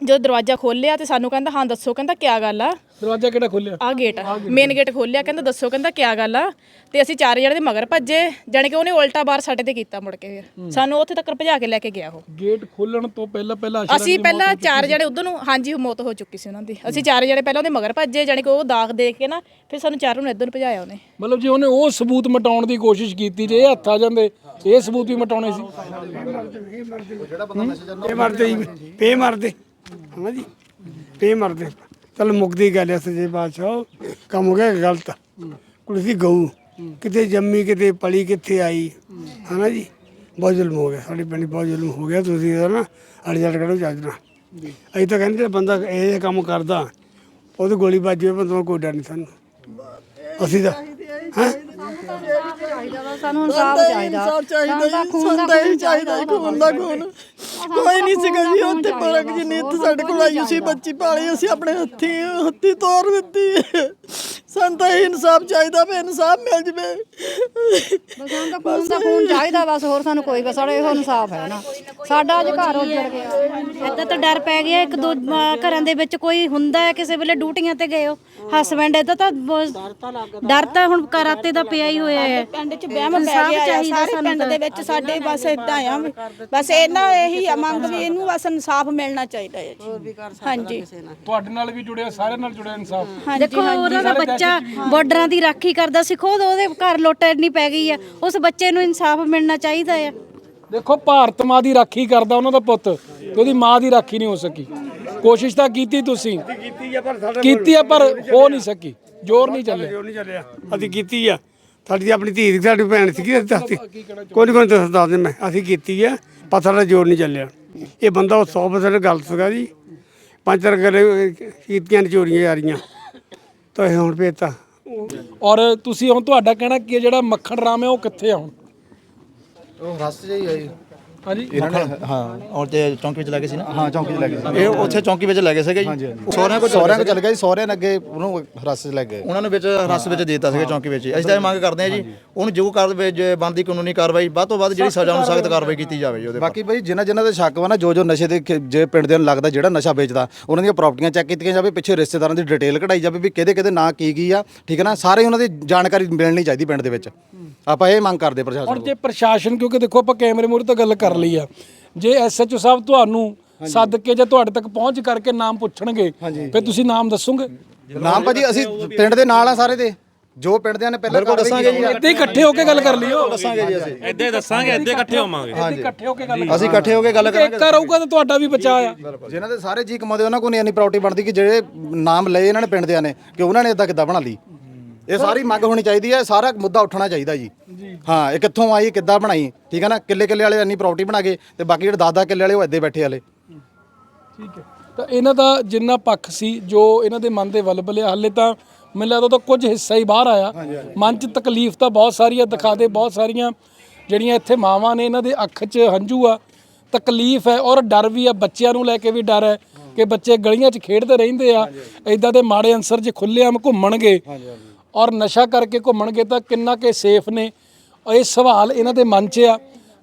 C: ਜਦੋਂ ਦਰਵਾਜ਼ਾ ਖੋਲ੍ਹਿਆ ਤੇ ਸਾਨੂੰ ਕਹਿੰਦਾ ਹਾਂ ਦੱਸੋ ਕਹਿੰਦਾ ਕੀ ਗੱਲ ਆ?
B: ਦਰਵਾਜ਼ਾ ਕਿਹੜਾ ਖੋਲਿਆ
C: ਆ। ਗੇਟ ਮੇਨ ਗੇਟ ਖੋਲਿਆ ਕਹਿੰਦਾ ਦੱਸੋ ਕਹਿੰਦਾ ਕੀ ਗੱਲ ਆ? ਤੇ ਅਸੀਂ ਚਾਰੇ ਜਣੇ ਦੇ ਮਗਰ ਭੱਜੇ ਜਾਣੀ ਕਿ ਉਹਨੇ ਉਲਟਾ ਬਾਰ ਸਾਡੇ ਤੇ ਕੀਤਾ ਮੁੜ ਕੇ ਫਿਰ। ਸਾਨੂੰ ਉੱਥੇ ਤੱਕ ਭਜਾ ਕੇ ਲੈ ਕੇ ਗਿਆ ਉਹ।
B: ਗੇਟ ਖੋਲਣ ਤੋਂ ਪਹਿਲਾਂ ਪਹਿਲਾਂ
C: ਅਸੀਂ ਪਹਿਲਾਂ ਚਾਰ ਜਣੇ ਉਧਰ ਨੂੰ ਹਾਂਜੀ ਮੌਤ ਹੋ ਚੁੱਕੀ ਸੀ ਉਹਨਾਂ ਦੀ। ਅਸੀਂ ਚਾਰ ਜਣੇ ਪਹਿਲਾਂ ਉਹਦੇ ਮਗਰ ਭੱਜੇ ਜਾਣੀ ਕਿ ਉਹ ਦਾਗ ਦੇਖ ਕੇ ਨਾ ਫਿਰ ਸਾਨੂੰ ਚਾਰੋਂ ਨੂੰ ਇੱਧਰ ਨੂੰ ਭਜਾਇਆ ਉਹਨੇ।
B: ਮਤਲਬ ਜੇ ਉਹਨੇ ਉਹ ਸਬੂਤ ਮਟਾਉਣ ਦੀ ਕੋਸ਼ਿਸ਼ ਕੀਤੀ ਜੇ ਇਹ ਹੱਥ ਆ ਜਾਂਦੇ ਇਹ ਸਬੂਤ ਵੀ ਮਟਾਉਣੇ ਸੀ।
F: ਇਹ ਮਰਦੇ ਪੇ ਮਰਦੇ। ਹਨਾ ਜੀ? ਤੇ ਮਰਦੇ ਚਲ ਮੁਕਦੀ ਗੱਲ ਐ ਸਜੇ ਬਾਦਸ਼ਾਹ ਕੰਮ ਹੋ ਗਿਆ ਗਲਤ ਕੁੜੀ ਸੀ ਗਊ। ਕਿਤੇ ਜੰਮੀ, ਕਿਤੇ ਪਲੀ, ਕਿੱਥੇ ਆਈ? ਹਨਾ ਜੀ? ਬਹੁਤ ਜ਼ੁਲਮ ਹੋ ਗਿਆ। ਸਾਡੇ ਪਿੰਡ ਬਹੁਤ ਜ਼ੁਲਮ ਹੋ ਗਿਆ। ਤੁਸੀਂ ਇਹਦਾ ਨਾ ਅੜਜੜ ਕਰੋ ਚੱਜ ਨਾਲ। ਅਸੀਂ ਤਾਂ ਕਹਿੰਦੇ ਜਿਹੜਾ ਬੰਦਾ ਇਹ ਜਿਹਾ ਕੰਮ ਕਰਦਾ, ਉਹਦੇ ਗੋਲੀ ਵੱਜ ਜਾਵੇ, ਬੰਦਾ ਕੋਈ ਡਰ ਨਹੀਂ ਸਾਨੂੰ। ਅਸੀਂ ਤਾਂ ਹੈਂ?
D: ਚਾਹੀਦਾ ਵਾ ਸਾਨੂੰ ਇਨਸਾਫ ਚਾਹੀਦਾ।
E: ਇਨਸਾਫ ਚਾਹੀਦਾ
D: ਸਾਨੂੰ ਤਾਂ
E: ਜੀ
D: ਖੂਨ ਦਾ
E: ਇਹ
D: ਖੂਨ
E: ਚਾਹੀਦਾ ਜੀ, ਖੂਨ ਦਾ ਖੂਨ। ਕੋਈ ਨਹੀਂ ਸੀਗਾ ਜੀ ਉੱਥੇ ਪਰਖ ਜਿੰਨੀ ਇੱਥੇ ਸਾਡੇ ਕੋਲ ਆਈ ਸੀ ਬੱਚੀ ਪਾਲੀ ਅਸੀਂ ਆਪਣੇ ਹੱਥੀ ਹੱਥੀ ਤੋਰ ਦਿੱਤੀ। ਸਾਨੂੰ ਤਾਂ ਇਨਸਾਫ ਚਾਹੀਦਾ ਵੀ ਇਨਸਾਫ ਮਿਲ ਜਵੇ।
D: ਬਸ ਸਾਨੂੰ ਤਾਂ ਖੂਨ ਦਾ ਖੂਨ ਚਾਹੀਦਾ ਬਸ ਹੋਰ ਸਾਨੂੰ ਕੋਈ ਬਸ ਸਾਡਾ ਇਹੋ ਇਨਸਾਫ ਹੈ ਨਾ। ਸਾਡਾ ਅੱਜ ਘਰ ਉੱਜੜ ਗਿਆ।
M: ਏਦਾਂ ਤਾਂ ਡਰ ਪੈ ਗਿਆ ਇੱਕ ਦੋ ਅਹ, ਘਰਾਂ ਦੇ ਵਿੱਚ ਕੋਈ ਹੁੰਦਾ ਹੈ ਕਿਸੇ ਵੇਲੇ ਡਿਊਟੀਆਂ ਤੇ ਗਏ ਹੋ। ਹਸਬੈਂਡ ਇਹਦਾ ਤਾਂ ਬਹੁਤ- ਡਰ ਤਾਂ ਹੁਣ ਕਰਾਤੇ ਦਾ ਪਿਆ ਹੀ ਹੋਇਆ ਹੈ।
C: ਪਿੰਡ 'ਚ ਵਹਿਮ ਪੈ
M: ਇਨਸਾਫ਼
C: ਗਿਆ ਆ
M: ਚਾਹੀਦਾ
C: ਸਾਰੇ
M: ਸਾਨੂੰ
C: ਪਿੰਡ। ਦੇ ਵਿੱਚ ਸਾਡੇ ਬਸ ਇਦਾਂ ਆ ਵੀ ਬਸ ਇਹਨਾਂ ਇਹੀ ਆ ਮੰਗ ਵੀ ਇਹਨੂੰ ਬਸ ਇਨਸਾਫ ਮਿਲਣਾ ਚਾਹੀਦਾ ਹੈ ਜੀ। ਹਾਂਜੀ।
B: ਤੁਹਾਡੇ ਨਾਲ ਵੀ ਜੁੜਿਆ ਸਾਰਿਆਂ ਨਾਲ ਜੁੜਿਆ ਇਨਸਾਫ।
M: ਦੇਖੋ ਉਹਨਾਂ ਦਾ ਬੱਚਾ ਬਾਰਡਰਾਂ ਦੀ ਰਾਖੀ ਕਰਦਾ ਸੀ ਖੁਦ ਉਹਦੇ ਘਰ ਲੁੱਟ ਇੰਨੀ ਪੈ ਗਈ ਆ। ਉਸ ਬੱਚੇ ਨੂੰ ਇਨਸਾਫ ਮਿਲਣਾ ਚਾਹੀਦਾ ਆ।
B: ਦੇਖੋ ਭਾਰਤ ਮਾਂ ਦੀ ਰਾਖੀ ਕਰਦਾ ਉਹਨਾਂ ਦਾ ਪੁੱਤ ਤੇ ਉਹਦੀ ਮਾਂ ਦੀ ਰਾਖੀ ਨਹੀਂ ਹੋ ਸਕੀ। ਕੋਸ਼ਿਸ਼ ਤਾਂ ਕੀਤੀ ਤੁਸੀਂ।
F: ਕੀਤੀ ਆ ਪਰ ਸਾਡਾ
B: ਕੀਤੀ ਆ ਪਰ ਹੋ ਨਹੀਂ ਸਕੀ। ਜ਼ੋਰ ਨਹੀਂ ਚੱਲਿਆ।
F: ਜੋ ਨਹੀਂ ਚੱਲਿਆ। ਅਸੀਂ ਕੀਤੀ ਆ। ਸਾਡੀ ਆਪਣੀ ਧੀ ਦੀ ਸਾਡੀ ਭੈਣ ਸੀਗੀ ਅਸੀਂ ਕੋਈ ਨਹੀਂ ਕੋਈ ਦੱਸ ਦੱਸ ਦੇ ਮੈਂ। ਅਸੀਂ ਕੀਤੀ ਆ ਪਰ ਸਾਡਾ ਜੋਰ ਨਹੀਂ ਚੱਲਿਆ। ਇਹ ਬੰਦਾ ਉਹ 100% ਗਲਤ ਸੀਗਾ ਜੀ। ਪੰਜ ਚਾਰ ਗਲੇ ਕੀਤੀਆਂ ਨੇ ਚੋਰੀਆਂ ਯਾਰੀਆਂ ਤਾਂ ਇਹ ਹੁਣ ਭੇਜਤਾ।
B: ਔਰ ਤੁਸੀਂ ਹੁਣ ਤੁਹਾਡਾ ਕਹਿਣਾ ਕੀ ਹੈ ਜਿਹੜਾ ਮੱਖਣ ਰਾਮ ਹੈ ਉਹ ਕਿੱਥੇ ਆ ਹੁਣ?
H: ਉਹ ਰਸਤੇ ਜਾਈ ਆਈ
B: ਹਾਂਜੀ।
H: ਹਾਂ ਔਰ ਤੇ ਚੌਂਕੀ ਵਿੱਚ ਲੈ ਗਏ ਸੀ ਨਾ। ਹਾਂ ਚੌਂਕੀ 'ਚ ਲੈ ਗਏ ਸੀ। ਇਹ ਉੱਥੇ ਚੌਂਕੀ ਵਿੱਚ ਲੈ ਗਏ ਸੀਗੇ ਜੀ। ਸਹੁਰਿਆਂ ਕੋਲ ਸਹੁਰਿਆਂ ਕੋਲ ਚੱਲ ਗਿਆ ਜੀ। ਸਹੁਰਿਆਂ ਨੇ ਅੱਗੇ ਉਹਨੂੰ ਰਸਤੇ 'ਚ ਲੈ ਗਏ। ਉਹਨਾਂ ਨੂੰ ਵਿੱਚ ਰਸਤੇ ਵਿੱਚ ਦੇ ਦਿੱਤਾ ਸੀਗਾ ਚੌਂਕੀ ਵਿੱਚ। ਅਸੀਂ ਤਾਂ ਇਹ ਮੰਗ ਕਰਦੇ ਹਾਂ ਜੀ ਉਹਨੂੰ ਜੋ ਕਰ ਜੇ ਬਣਦੀ ਕਾਨੂੰਨੀ ਕਾਰਵਾਈ ਵੱਧ ਤੋਂ ਵੱਧ ਜਿਹੜੀ ਸਜ਼ਾ ਨੂੰ ਸਖਤ ਕਾਰਵਾਈ ਕੀਤੀ ਜਾਵੇ ਜੀ ਉਹਦੇ
J: ਬਾਕੀ ਬਈ ਜਿਨ੍ਹਾਂ ਜਿਨ੍ਹਾਂ ਦੇ ਸ਼ੱਕ ਵਾ ਨਾ ਜੋ ਜੋ ਨਸ਼ੇ ਦੇ ਖ- ਜੇ ਪਿੰਡ ਦੇ ਨੂੰ ਲੱਗਦਾ ਜਿਹੜਾ ਨਸ਼ਾ ਵੇਚਦਾ ਉਹਨਾਂ ਦੀਆਂ ਪ੍ਰਾਪਰਟੀਆਂ ਚੈੱਕ ਕੀਤੀਆਂ ਜਾਵੇ ਪਿੱਛੇ ਰਿਸ਼ਤੇਦਾਰਾਂ ਦੀ ਡਿਟੇਲ ਕਢਾਈ ਜਾਵੇ ਵੀ ਕਿਹਦੇ ਕਿਹਦੇ ਨਾਂ ਕੀ ਕੀ ਆ ਠੀਕ ਹੈ ਨਾ? ਸਾਰੇ ਉਹਨਾਂ ਦੀ ਜਾਣਕਾਰੀ ਮਿਲਣੀ ਚਾਹੀਦੀ ਪਿੰਡ ਦੇ ਵਿੱਚ। ਆਪਾਂ ਇਹ ਮੰਗ ਕਰਦੇ ਪ੍ਰਸ਼ਾਸਨ
B: ਹੁਣ ਜੇ ਪ੍ਰਸ਼ਾਸਨ ਕਿਉਂਕਿ ਦੇਖੋ ਆਪਾਂ ਕੈਮਰੇ ਮੂਹਰੇ ਤਾਂ ਗੱਲ ਕਰ ਲਈ ਆ। ਜੇ ਐਸਐਚਓ ਸਾਹਿਬ ਤੁਹਾਨੂੰ ਸੱਦ ਕੇ ਜਾਂ ਤੁਹਾਡੇ ਤੱਕ ਪਹੁੰਚ ਕਰਕੇ ਨਾਮ ਪੁੱਛਣਗੇ ਫਿਰ ਤੁਸੀਂ ਨਾਮ ਦੱਸੋਗੇ?
J: ਨਾਮ ਭਾਜੀ ਅਸੀਂ ਪਿੰਡ ਦੇ ਨਾਲ ਆ ਸਾਰੇ ਦੇ। ਜੋ ਪਿੰਡ ਦੇ ਨੇ ਪਹਿਲਾਂ
H: ਬਿਲਕੁਲ ਦੱਸਾਂਗੇ ਜੀ।
B: ਇੱਦਾਂ ਹੀ ਇਕੱਠੇ ਹੋ ਕੇ ਗੱਲ ਕਰ ਲਿਓ।
H: ਦੱਸਾਂਗੇ ਜੀ ਅਸੀਂ
I: ਇੱਦਾਂ ਹੀ ਦੱਸਾਂਗੇ ਇੱਦਾਂ ਇਕੱਠੇ ਹੋਵਾਂਗੇ।
B: ਇੱਦਾਂ ਹੀ ਇਕੱਠੇ ਹੋ ਕੇ ਗੱਲ
H: ਅਸੀਂ ਇਕੱਠੇ ਹੋ ਕੇ ਗੱਲ ਕਰਾਂਗੇ
B: ਇੱਕ ਰਹੂਗਾ ਤਾਂ ਤੁਹਾਡਾ ਵੀ ਬਚਾ ਆ।
J: ਜਿਨ੍ਹਾਂ ਦੇ ਸਾਰੇ ਜੀ ਕਮਾਉਂਦੇ ਉਹਨਾਂ ਕੋਲ ਨਹੀਂ ਇੰਨੀ ਪ੍ਰਾਪਰਟੀ ਬਣਦੀ ਕਿ ਜਿਹੜੇ ਨਾਮ ਲਏ ਇਹਨਾਂ ਨੇ ਪਿੰਡ ਦਿਆਂ ਨੇ ਕਿ ਉਹਨਾਂ ਨੇ ਇਦਾਂ ਕਿੱਦਾਂ ਬਣਾ ਲਈ। ਇਹ ਸਾਰੀ ਮੰਗ ਹੋਣੀ ਚਾਹੀਦੀ ਹੈ ਸਾਰਾ ਮੁੱਦਾ ਉੱਠਣਾ ਚਾਹੀਦਾ ਜੀ। ਹਾਂ ਇਹ ਕਿੱਥੋਂ ਆਈ ਕਿੱਦਾਂ ਬਣਾਈ? ਠੀਕ ਹੈ ਨਾ? ਕਿੱਲੇ ਕਿੱਲੇ ਵਾਲੇ ਇੰਨੀ ਪ੍ਰਾਪਰਟੀ ਬਣਾ ਗਏ ਤੇ ਬਾਕੀ ਜਿਹੜੇ 10-10 ਕਿੱਲੇ ਵਾਲੇ ਉਹ ਇੱਦੇ ਬੈਠੇ ਵਾਲੇ।
B: ਠੀਕ ਹੈ। ਤਾਂ ਇਹਨਾਂ ਦਾ ਜਿੰਨਾ ਪੱਖ ਸੀ ਜੋ ਇਹਨਾਂ ਦੇ ਮਨ ਦੇ ਵਲਬਲੇ ਹੱਲੇ ਤਾਂ ਮੈਨੂੰ ਲੱਗਦਾ ਤਾਂ ਕੁਝ ਹਿੱਸਾ ਹੀ ਬਾਹਰ ਆਇਆ। ਮਨ 'ਚ ਤਕਲੀਫ ਤਾਂ ਬਹੁਤ ਸਾਰੀ ਆ ਦਿਖਾ ਦੇ ਬਹੁਤ ਸਾਰੀਆਂ ਜਿਹੜੀਆਂ ਇੱਥੇ ਮਾਵਾਂ ਨੇ ਇਹਨਾਂ ਦੇ ਅੱਖ 'ਚ ਹੰਝੂ ਆ ਤਕਲੀਫ ਹੈ ਔਰ ਡਰ ਵੀ ਆ ਬੱਚਿਆਂ ਨੂੰ ਲੈ ਕੇ ਵੀ ਡਰ ਹੈ ਕਿ ਬੱਚੇ ਗਲੀਆਂ 'ਚ ਖੇਡਦੇ ਰਹਿੰਦੇ ਆ ਇਦਾਂ ਦੇ ਮਾੜੇ ਅਨਸਰ ਜੇ ਖੁੱਲ੍ਹੇਆਮ ਘੁੰਮਣਗੇ। ਔਰ ਨਸ਼ਾ ਕਰਕੇ ਘੁੰਮਣਗੇ ਤਾਂ ਕਿੰਨਾ ਕਿ ਸੇਫ ਨੇ। ਇਹ ਸਵਾਲ ਇਹਨਾਂ ਦੇ ਮਨ 'ਚ ਆ,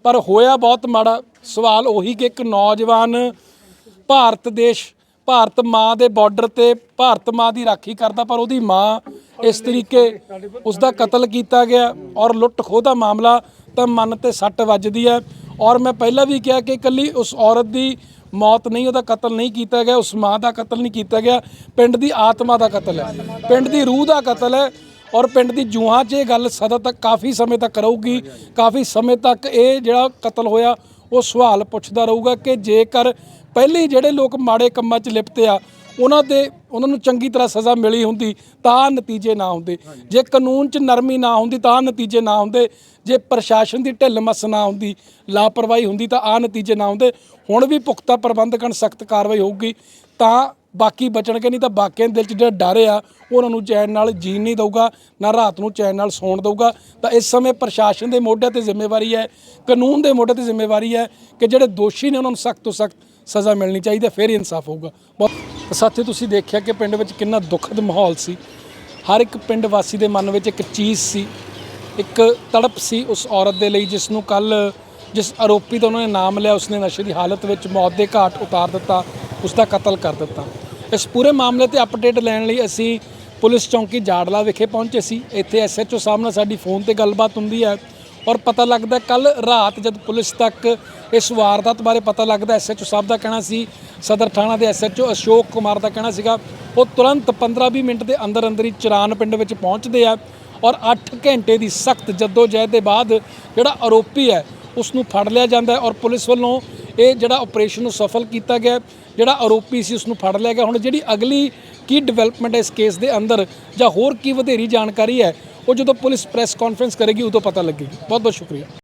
B: ਪਰ ਹੋਇਆ ਬਹੁਤ ਮਾੜਾ। ਸਵਾਲ ਉਹੀ ਕਿ ਇੱਕ ਨੌਜਵਾਨ ਭਾਰਤ ਦੇਸ਼, ਭਾਰਤ ਮਾਂ ਦੇ ਬਾਰਡਰ ਤੇ ਭਾਰਤ ਮਾਂ ਦੀ ਰਾਖੀ ਕਰਦਾ, ਪਰ ਉਹਦੀ ਮਾਂ ਇਸ ਤਰੀਕੇ ਉਸ ਦਾ ਕਤਲ ਕੀਤਾ ਗਿਆ ਔਰ ਲੁੱਟ ਖੋਹ ਦਾ ਮਾਮਲਾ ਤਾਂ ਮਨ ਤੇ ਸੱਟ ਵੱਜਦੀ ਹੈ। ਔਰ ਮੈਂ ਪਹਿਲਾਂ ਵੀ ਕਿਹਾ ਕਿ ਇਕੱਲੀ ਉਸ ਔਰਤ ਦੀ ਮੌਤ ਨਹੀਂ, ਉਹਦਾ ਕਤਲ ਨਹੀਂ ਕੀਤਾ ਗਿਆ, ਉਸ ਮਾਂ ਦਾ ਕਤਲ ਨਹੀਂ ਕੀਤਾ ਗਿਆ, ਪਿੰਡ ਦੀ ਆਤਮਾ ਦਾ ਕਤਲ ਹੈ। ਪਿੰਡ ਦੀ ਰੂਹ ਦਾ ਕਤਲ ਹੈ ਔਰ ਪਿੰਡ ਦੀ ਜੂਹਾਂ 'ਚ ਇਹ ਗੱਲ ਸਦਾ ਤੱਕ, ਕਾਫੀ ਸਮੇਂ ਤੱਕ ਰਹੂਗੀ। ਕਾਫੀ ਸਮੇਂ ਤੱਕ ਇਹ ਜਿਹੜਾ ਕਤਲ ਹੋਇਆ, ਉਹ ਸਵਾਲ ਪੁੱਛਦਾ ਰਹੂਗਾ ਕਿ ਜੇਕਰ ਪਹਿਲੇ ਜਿਹੜੇ ਲੋਕ ਮਾੜੇ ਕੰਮਾਂ 'ਚ ਲਿਪਤੇ ਆ, ਉਹਨਾਂ ਤੇ ਉਹਨਾਂ ਨੂੰ ਚੰਗੀ ਤਰ੍ਹਾਂ ਸਜ਼ਾ ਮਿਲੀ ਹੁੰਦੀ, ਤਾਂ ਆਹ ਨਤੀਜੇ ਨਾ ਹੁੰਦੇ ਜੇ ਕਾਨੂੰਨ 'ਚ ਨਰਮੀ ਨਾ ਹੁੰਦੀ, ਤਾਂ ਆਹ ਨਤੀਜੇ ਨਾ ਹੁੰਦੇ ਜੇ ਪ੍ਰਸ਼ਾਸਨ ਦੀ ਢਿੱਲ ਮੱਸ ਨਾ ਹੁੰਦੀ, ਲਾਪਰਵਾਹੀ ਹੁੰਦੀ, ਤਾਂ ਆਹ ਨਤੀਜੇ ਨਾ ਹੁੰਦੇ ਹੁਣ ਵੀ ਪੁਖਤਾ ਪ੍ਰਬੰਧਕਾਂ ਸਖਤ ਕਾਰਵਾਈ ਹੋਊਗੀ, ਤਾਂ ਬਾਕੀ ਬਚਣਗੇ ਨਹੀਂ ਤਾਂ ਬਾਕੀਆਂ ਦਿਲ 'ਚ ਜਿਹੜਾ ਡਰ ਆ, ਉਹ ਉਹਨਾਂ ਨੂੰ ਚੈਨ ਨਾਲ ਜੀਣ ਨਹੀਂ ਦਊਗਾ, ਨਾ ਰਾਤ ਨੂੰ ਚੈਨ ਨਾਲ ਸੌਣ ਦਊਗਾ। ਤਾਂ ਇਸ ਸਮੇਂ ਪ੍ਰਸ਼ਾਸਨ ਦੇ ਮੋਢੇ ਤੇ ਜ਼ਿੰਮੇਵਾਰੀ ਹੈ, ਕਾਨੂੰਨ ਦੇ ਮੋਢੇ ਤੇ ਜ਼ਿੰਮੇਵਾਰੀ ਹੈ ਕਿ ਜਿਹੜੇ ਦੋਸ਼ੀ ਨੇ ਉਹਨਾਂ ਨੂੰ ਸਖਤ ਤੋਂ ਸਖਤ ਸਜ਼ਾ ਮਿਲਣੀ ਚਾਹੀਦੀ ਹੈ, ਫਿਰ ਇਨਸਾਫ ਹੋਊਗਾ। ਬਹੁਤ ਸਾਥੀ ਤੁਸੀਂ ਦੇਖਿਆ ਕਿ ਪਿੰਡ ਵਿੱਚ ਕਿੰਨਾ ਦੁਖਦ ਮਾਹੌਲ ਸੀ। ਹਰ ਇੱਕ ਪਿੰਡ ਵਾਸੀ ਦੇ ਮਨ ਵਿੱਚ ਇੱਕ ਚੀਜ਼ ਸੀ, ਇੱਕ ਤੜਪ ਸੀ ਉਸ ਔਰਤ ਦੇ ਲਈ, ਜਿਸ ਨੂੰ ਕੱਲ ਜਿਸ ਆਰੋਪੀ ਦਾ ਉਹਨਾਂ ਨੇ ਨਾਮ ਲਿਆ, ਉਸਨੇ ਨਸ਼ੇ ਦੀ ਹਾਲਤ ਵਿੱਚ ਮੌਤ ਦੇ ਘਾਟ ਉਤਾਰ ਦਿੱਤਾ ਉਸ ਦਾ ਕਤਲ ਕਰ ਦਿੱਤਾ। ਇਸ ਪੂਰੇ ਮਾਮਲੇ ਤੇ ਅਪਡੇਟ ਲੈਣ ਲਈ ਅਸੀਂ ਪੁਲਿਸ ਚੌਂਕੀ ਜਾੜਲਾ ਵਿਖੇ ਪਹੁੰਚੇ ਸੀ। ਇੱਥੇ ਐਸਐਚਓ ਸਾਹਿਬ ਨਾਲ ਸਾਡੀ ਫੋਨ ਤੇ ਗੱਲਬਾਤ ਹੁੰਦੀ ਹੈ ਔਰ ਪਤਾ ਲੱਗਦਾ ਕੱਲ ਰਾਤ ਜਦ ਪੁਲਿਸ ਤੱਕ ਇਸ ਵਾਰਦਾਤ ਬਾਰੇ ਪਤਾ ਲੱਗਦਾ ਐਸਐਚਓ ਸਾਹਿਬ ਦਾ ਕਹਿਣਾ ਸੀ, ਸਦਰ ਥਾਣਾ ਦੇ ਐਸਐਚਓ ਅਸ਼ੋਕ ਕੁਮਾਰ ਦਾ ਕਹਿਣਾ ਸੀਗਾ, ਉਹ ਤੁਰੰਤ 15-20 ਮਿੰਟ ਦੇ ਅੰਦਰ ਅੰਦਰ ਹੀ ਚਰਾਨ ਪਿੰਡ ਵਿੱਚ ਪਹੁੰਚਦੇ ਆ ਔਰ 8 ਘੰਟੇ ਦੀ ਸਖਤ ਜਦੋਜਹਿਦ ਦੇ ਬਾਅਦ ਜਿਹੜਾ ਆਰੋਪੀ ਹੈ ਉਸ ਨੂੰ ਫੜ ਲਿਆ ਜਾਂਦਾ ਔਰ ਪੁਲਿਸ ਵੱਲੋਂ ਇਹ ਜਿਹੜਾ ਆਪਰੇਸ਼ਨ ਨੂੰ ਸਫਲ ਕੀਤਾ ਗਿਆ ਜਿਹੜਾ ਆਰੋਪੀ ਸੀ ਉਸ ਨੂੰ ਫੜ ਲਿਆ ਗਿਆ। ਹੁਣ ਜਿਹੜੀ ਅਗਲੀ ਕੀ ਡਿਵੈਲਪਮੈਂਟ ਹੈ ਇਸ ਕੇਸ ਦੇ ਅੰਦਰ, ਜਾਂ ਹੋਰ ਕੀ ਵਧੇਰੀ ਜਾਣਕਾਰੀ ਹੈ, ਉਹ ਜਦੋਂ ਪੁਲਿਸ ਪ੍ਰੈਸ ਕਾਨਫਰੰਸ ਕਰੇਗੀ, ਉਦੋਂ ਪਤਾ ਲੱਗੇਗੀ। ਬਹੁਤ ਬਹੁਤ ਸ਼ੁਕਰੀਆ।